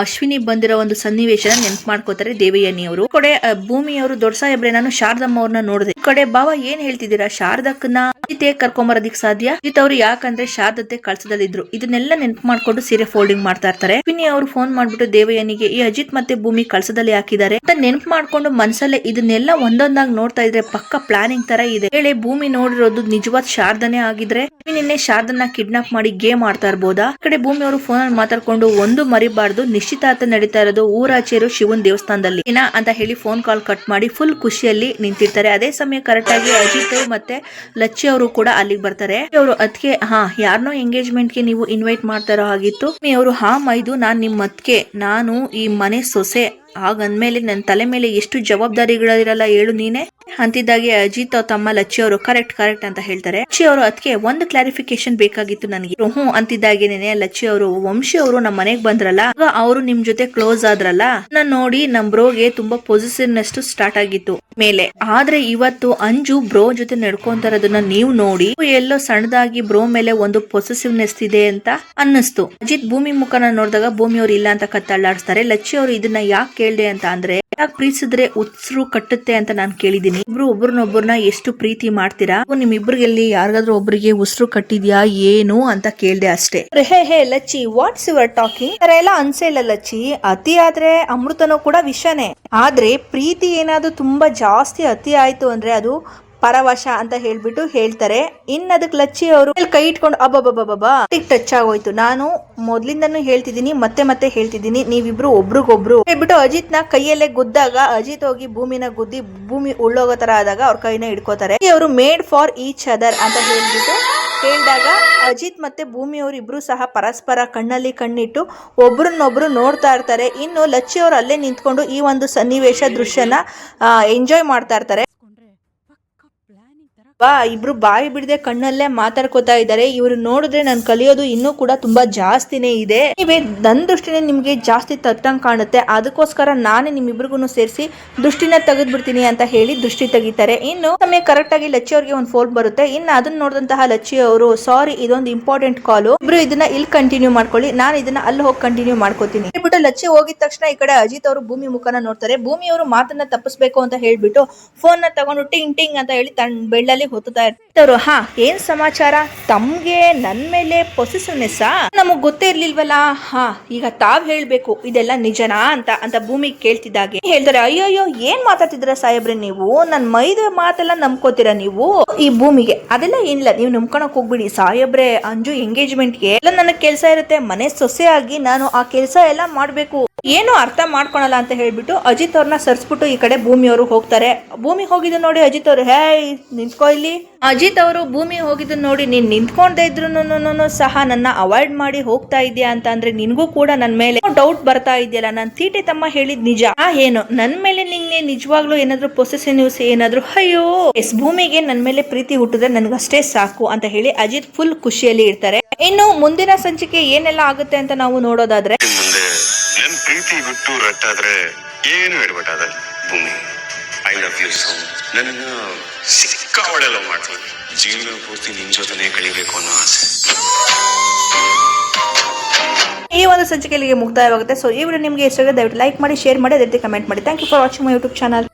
ಅಶ್ವಿನಿ ಬಂದಿರೋ ಒಂದು ಸನ್ನಿವೇಶನ ನೆನ್ಪು ಮಾಡ್ಕೋತಾರೆ ದೇವಯಾನಿ ಅವರು. ಕಡೆ ಭೂಮಿಯವರು ದೊಡ್ಡ ಸಾಹೇಬ್ರೆ, ನಾನು ಶಾರದಮ್ಮ ಅವ್ರನ್ನ ನೋಡಿದೆ. ಕಡೆ, ಬಾವ, ಏನ್ ಹೇಳ್ತಿದ್ದೀರಾ? ಶಾರದಕ್ಕನ್ನ ಅಜಿತೆ ಕರ್ಕೊಂಬರೋದಿಕ್ ಸಾಧ್ಯ? ಅವರು ಯಾಕಂದ್ರೆ ಶಾರದತ್ತೆ ಕಳ್ಸದಲ್ಲಿದ್ರು. ಇದನ್ನೆಲ್ಲ ನೆನಪು ಮಾಡ್ಕೊಂಡು ಸೀರೆ ಫೋಲ್ಡಿಂಗ್ ಮಾಡ್ತಾ ಇರ್ತಾರೆ. ಪಿನ್ನಿ ಅವರು ಫೋನ್ ಮಾಡ್ಬಿಟ್ಟು ದೇವಯ್ಯನಿಗೆ, ಈ ಅಜಿತ್ ಮತ್ತೆ ಭೂಮಿ ಕಳ್ಸದಲ್ಲಿ ಹಾಕಿದ್ದಾರೆ ಅಂತ ನೆನ್ಪು ಮಾಡ್ಕೊಂಡು ಮನ್ಸಲ್ಲೇ ಇದನ್ನೆಲ್ಲ ಒಂದೊಂದಾಗಿ ನೋಡ್ತಾ ಇದ್ರೆ ಪಕ್ಕ ಪ್ಲಾನಿಂಗ್ ತರ ಇದೆ. ಹೇಳಿ, ಭೂಮಿ ನೋಡಿರೋದು ನಿಜವಾದ ಶಾರದನೆ ಆಗಿದ್ರೆ ನಿನ್ನೆ ಶಾರದನ್ನ ಕಿಡ್ನಾಪ್ ಮಾಡಿ ಗೇಮ್ ಆಡ್ತಾ ಇರ್ಬೋದಾ? ಕಡೆ ಭೂಮಿ ಅವರು ಫೋನ್ ಅಲ್ಲಿ ಮಾತಾಡ್ಕೊಂಡು, ಒಂದು ಮರಿಬಾರ್ದು ನಿಶ್ಚಿತಾರ್ಥ ನಡೀತಾ ಇರೋದು ಊರಾಚೆರು ಶಿವನ್ ದೇವಸ್ಥಾನದಲ್ಲಿ. ಏನ ಅಂತ ಹೇಳಿ ಫೋನ್ ಕಾಲ್ ಕಟ್ ಮಾಡಿ ಫುಲ್ ಖುಷಿಯಲ್ಲಿ ನಿಂತಿರ್ತಾರೆ. ಅದೇ ಸಮಯ ಕರೆಕ್ಟ್ ಆಗಿ ಅಜಿತ್ ಮತ್ತೆ ಲಚ್ಚಿ ಕೂಡ ಅಲ್ಲಿಗೆ ಬರ್ತಾರೆ. ಅವರು ಅದಕ್ಕೆ ಹಾ ಯಾರನ್ನೋ ಎಂಗೇಜ್ಮೆಂಟ್ಗೆ ನೀವು ಇನ್ವೈಟ್ ಮಾಡ್ತಾರೋ ಆಗಿತ್ತು ಅವರು, ಹಾ, ಮೈದು, ನಾನ್ ನಿಮ್ ಅದ್ಕೆ ನಾನು ಈ ಮನೆ ಸೊಸೆ. ಹಾಗಂದ್ಮೇಲೆ ನನ್ನ ತಲೆ ಮೇಲೆ ಎಷ್ಟು ಜವಾಬ್ದಾರಿಗಳಿರಲ್ಲ ಹೇಳು ನೀನೆ. ಅಂತಿದ್ದಾಗೆ ಅಜಿತ್ ಅವ್ರ ತಮ್ಮ ಲಚ್ಚಿ ಅವರು ಕರೆಕ್ಟ್ ಕರೆಕ್ಟ್ ಅಂತ ಹೇಳ್ತಾರೆ. ಲಚ್ಚಿ ಅವರು ಅದಕ್ಕೆ ಒಂದು ಕ್ಲಾರಿಫಿಕೇಶನ್ ಬೇಕಾಗಿತ್ತು ನನಗೆ. ಹ್ಞೂ ಅಂತಿದ್ದಾಗೇನೆ ಲಚ್ಚಿ ಅವರು, ವಂಶಿ ಅವರು ನಮ್ಮ ಮನೆಗೆ ಬಂದ್ರಲ್ಲ ಅವರು ನಿಮ್ ಜೊತೆ ಕ್ಲೋಸ್ ಆದ್ರಲ್ಲ ನಾನು ನೋಡಿ ನಮ್ ಬ್ರೋಗೆ ತುಂಬಾ ಪೊಸಿಸಿವ್ನೆಸ್ ಸ್ಟಾರ್ಟ್ ಆಗಿತ್ತು. ಮೇಲೆ, ಆದ್ರೆ ಇವತ್ತು ಅಂಜು ಬ್ರೋ ಜೊತೆ ನಡ್ಕೊಂತ ಇರೋದನ್ನ ನೀವು ನೋಡಿ ಎಲ್ಲೋ ಸಣ್ಣದಾಗಿ ಬ್ರೋ ಮೇಲೆ ಒಂದು ಪೊಸೆಸಿವ್ನೆಸ್ ಇದೆ ಅಂತ ಅನ್ನಿಸ್ತು. ಅಜಿತ್ ಭೂಮಿ ಮುಖನ ನೋಡಿದಾಗ ಭೂಮಿ ಅವ್ರು ಇಲ್ಲ ಅಂತ ಕತ್ತಳ್ಳಾಡಿಸ್ತಾರೆ ಲಚ್ಚಿ ಅವರು ಇದನ್ನ ಯಾಕೆ ಕೇಳ್ದೆ ಅಂತ ಅಂದ್ರೆ ಯಾಕೆ ಪ್ರೀತಿಸಿದ್ರೆ ಉತ್ಸರು ಕಟ್ಟುತ್ತೆ ಅಂತ ನಾನು ಕೇಳಿದೀನಿ ಇಬ್ರು ಒಬ್ರನ್ನೊಬ್ಬರನ್ನ ಎಷ್ಟು ಪ್ರೀತಿ ಮಾಡ್ತೀರಾ? ನಿಮ್ ಇಬ್ರಿಗೆಲ್ಲಿ ಯಾರಿಗಾದ್ರೂ ಒಬ್ಬರಿಗೆ ಉಸಿರು ಕಟ್ಟಿದ್ಯಾ, ಏನು ಅಂತ ಕೇಳಿದೆ ಅಷ್ಟೇ. Hey hey, Lachchi what's your talking ತರ ಎಲ್ಲ ಅನ್ಸೇ ಇಲ್ಲ ಲಚ್ಚಿ. ಅತಿ ಆದ್ರೆ ಅಮೃತನೂ ಕೂಡ ವಿಷನೇ. ಆದ್ರೆ ಪ್ರೀತಿ ಏನಾದ್ರು ತುಂಬಾ ಜಾಸ್ತಿ ಅತಿ ಆಯ್ತು ಅಂದ್ರೆ ಅದು ಪರವಶ ಅಂತ ಹೇಳ್ಬಿಟ್ಟು ಹೇಳ್ತಾರೆ. ಇನ್ ಅದಕ್ಕೆ ಲಚ್ಚಿ ಅವರು ಕೈ ಇಟ್ಕೊಂಡು, ಅಬ್ಬಬ್ಬಬ್ಬಬ್ಬಾ ಟಚ್ ಆಗೋಯ್ತು. ನಾನು ಮೊದ್ಲಿಂದನೂ ಹೇಳ್ತಿದ್ದೀನಿ, ಮತ್ತೆ ಮತ್ತೆ ಹೇಳ್ತಿದ್ದೀನಿ. ನೀವಿಬ್ರು ಒಬ್ರಿಗೊಬ್ರು ಹೇಳ್ಬಿಟ್ಟು ಅಜಿತ್ನ ಕೈಯಲ್ಲೇ ಗುದ್ದಾಗ, ಅಜಿತ್ ಹೋಗಿ ಭೂಮಿನ ಗುದ್ದಿ, ಭೂಮಿ ಉಳ್ಳೋಗೋ ತರ ಆದಾಗ ಅವ್ರ ಕೈನ ಇಟ್ಕೋತಾರೆ ಅವರು ಮೇಡ್ ಫಾರ್ ಈಚ್ ಅದರ್ ಅಂತ ಹೇಳ್ಬಿಟ್ಟು ಹೇಳಿದಾಗ ಅಜಿತ್ ಮತ್ತೆ ಭೂಮಿ ಅವರು ಇಬ್ರು ಸಹ ಪರಸ್ಪರ ಕಣ್ಣಲ್ಲಿ ಕಣ್ಣಿಟ್ಟು ಒಬ್ರನ್ನೊಬ್ರು ನೋಡ್ತಾ ಇರ್ತಾರೆ. ಇನ್ನು ಲಚ್ಚಿ ಅವರು ಅಲ್ಲೇ ನಿಂತ್ಕೊಂಡು ಈ ಒಂದು ಸನ್ನಿವೇಶ ದೃಶ್ಯನ ಎಂಜಾಯ್ ಮಾಡ್ತಾ ಇರ್ತಾರೆ. ಬಾ, ಇಬ್ರು ಬಾಯಿ ಬಿಡದೆ ಕಣ್ಣಲ್ಲೇ ಮಾತಾಡ್ಕೋತಾ ಇದ್ದಾರೆ. ಇವರು ನೋಡಿದ್ರೆ ನಾನು ಕಲಿಯೋದು ಇನ್ನೂ ಕೂಡ ತುಂಬಾ ಜಾಸ್ತಿನೇ ಇದೆ. ನೀವೇ ನನ್ನ ದೃಷ್ಟಿನೇ ನಿಮಗೆ ಜಾಸ್ತಿ ತಟ್ಟಂಗೆ ಕಾಣುತ್ತೆ. ಅದಕ್ಕೋಸ್ಕರ ನಾನೇ ನಿಮ್ಮಿಬ್ರಿಗೂ ಸೇರಿಸಿ ದೃಷ್ಟಿನ ತೆಗೆದ್ಬಿಡ್ತೀನಿ ಅಂತ ಹೇಳಿ ದೃಷ್ಟಿ ತೆಗಿತಾರೆ. ಇನ್ನು ಸಮಯ ಕರೆಕ್ಟ್ ಆಗಿ ಲಚ್ಚಿ ಅವ್ರಿಗೆ ಒಂದು ಫೋನ್ ಬರುತ್ತೆ. ಇನ್ನು ಅದನ್ನ ನೋಡಿದಂತಹ ಲಚ್ಚಿ ಅವರು ಸಾರಿ ಇದೊಂದು ಇಂಪಾರ್ಟೆಂಟ್ ಕಾಲ್ ಇಬ್ರು ಇದನ್ನ ಇಲ್ಲಿ ಕಂಟಿನ್ಯೂ ಮಾಡ್ಕೊಳ್ಳಿ. ನಾನು ಇದನ್ನ ಅಲ್ಲಿ ಹೋಗಿ ಕಂಟಿನ್ಯೂ ಮಾಡ್ಕೋತೀನಿ. ಬಿಟ್ಟು ಲಚ್ಚಿ ಹೋಗಿದ ತಕ್ಷಣ ಈ ಕಡೆ ಅಜಿತ್ ಅವರು ಭೂಮಿ ಮುಖನ ನೋಡ್ತಾರೆ. ಭೂಮಿ ಅವರು ಮಾತನ್ನ ತಪ್ಪಿಸ್ಬೇಕು ಅಂತ ಹೇಳ್ಬಿಟ್ಟು ಫೋನ್ನ ತಗೊಂಡು ಟಿಂಗ್ ಟಿಂಗ್ ಅಂತ ಹೇಳಿ ತನ್ನ ಬೆಳ್ಳಲ್ಲಿ ಹೊತ್ತುತ್ತಾ ಇರ್ತಾರೆ ಹಾ, ಏನ್ ಸಮಾಚಾರ? ತಮ್ಗೆ ನನ್ ಮೇಲೆ ಪೊಸಿಸಿವ್ನೆಸ್ ನಮಗ್ ಗೊತ್ತೇ ಇರ್ಲಿಲ್ವಲ್ಲ? ಹಾ, ಈಗ ತಾವ್ ಹೇಳ್ಬೇಕು, ಇದೆಲ್ಲ ನಿಜನಾ ಅಂತ ಅಂತ ಭೂಮಿ ಕೇಳ್ತಿದ್ದಾಗೆ. ಹೇಳ್ತಾರೆ ಅಯ್ಯೋ ಏನ್ ಮಾತಾಡ್ತಿದ್ರ ಸಾಹೇಬ್ರೆ ನೀವು? ನನ್ ಮೈದ ಮಾತೆಲ್ಲ ನಂಬ್ಕೋತೀರಾ ನೀವು? ಈ ಭೂಮಿಗೆ. ಅದೆಲ್ಲ ಏನಿಲ್ಲ, ನೀವು ನಂಬ್ಕೊಳಕ್ ಹೋಗ್ಬಿಡಿ. ಸಾಹೇಬ್ರೆ, ಅಂಜು ಎಂಗೇಜ್ಮೆಂಟ್ಗೆ ಎಲ್ಲ ನನಗ್ ಕೆಲಸ ಇರುತ್ತೆ. ಮನೆ ಸೊಸೆ ನಾನು ಆ ಕೆಲಸ ಎಲ್ಲ ಮಾಡ್ಬೇಕು. ಏನು ಅರ್ಥ ಮಾಡ್ಕೊಳಲ್ಲ ಅಂತ ಹೇಳ್ಬಿಟ್ಟು ಅಜಿತ್ ಅವ್ರನ್ನ ಸರ್ಸ್ಬಿಟ್ಟು ಈ ಕಡೆ ಭೂಮಿ ಅವರು ಹೋಗ್ತಾರೆ. ಭೂಮಿ ಹೋಗಿದ್ದು ನೋಡಿ ಅಜಿತ್ ಅವರು ಹೇ ನಿಂತ್ಕೋ ಇಲ್ಲಿ. ಅಜಿತ್ ಅವರು ಭೂಮಿ ಹೋಗಿದ್ದು ನೋಡಿ, ನೀನ್ ನಿಂತ್ಕೊಂಡೇ ಇದ್ರು ಸಹ ನನ್ನ ಅವಾಯ್ಡ್ ಮಾಡಿ ಹೋಗ್ತಾ ಇದೆಯಾ ಅಂತ ಅಂದ್ರೆ ನಿನ್ಗೂ ಕೂಡ ನನ್ ಮೇಲೆ ಡೌಟ್ ಬರ್ತಾ ಇದೆಯಲ್ಲ. ನಾನ್ ತೀಟೆ ತಮ್ಮ ಹೇಳಿದ್ ನಿಜ. ಆ ಏನು? ನನ್ ಮೇಲೆ ನಿಂಗೆ ನಿಜವಾಗ್ಲೂ ಏನಾದ್ರು ಪೊಸೆಸಿವ್ಸ್ ಏನಾದ್ರು? ಅಯ್ಯೋ! ಎಸ್, ಭೂಮಿಗೆ ನನ್ ಮೇಲೆ ಪ್ರೀತಿ ಹುಟ್ಟಿದ್ರೆ ನನ್ಗಷ್ಟೇ ಸಾಕು, ಅಂತ ಹೇಳಿ ಅಜಿತ್ ಫುಲ್ ಖುಷಿಯಲ್ಲಿ ಇರ್ತಾರೆ. ಇನ್ನು ಮುಂದಿನ ಸಂಚಿಕೆ ಏನೆಲ್ಲ ಆಗುತ್ತೆ ಅಂತ ನಾವು ನೋಡೋದಾದ್ರೆ ಮುಂದೆ ನನ್ ಪ್ರೀತಿ ಬಿಟ್ಟು ರಟ್ಟಾದ್ರೆ ಏನು ಹೇಳ್ಬಿಟ್ಟಾದ ಭೂಮಿ. ಐ ಲವ್ ಯು ಸೊ ನನ್ನ ಸಿಕ್ಕಾವಳೆಲ್ಲ ಮಾಡ್ತೀನಿ. ಜೀವನ ಪೂರ್ತಿ ನಿನ್ ಜೊತೆನೆ ಕಳಿಬೇಕು ಅನ್ನೋ ಆಸೆ. ಈ ಒಂದು ಸಂಚಿಕೆಗಳಿಗೆ ಮುಕ್ತಾಯವಾಗುತ್ತೆ ಸೊ ಈ ವಿಡಿಯೋ ನಿಮಗೆ ಇಷ್ಟ ದಯವಿಟ್ಟು ಲೈಕ್ ಮಾಡಿ ಶೇರ್ ಮಾಡಿ ಅದೇ ರೀತಿ ಕಮೆಂಟ್ ಮಾಡಿ. Thank you for watching my YouTube channel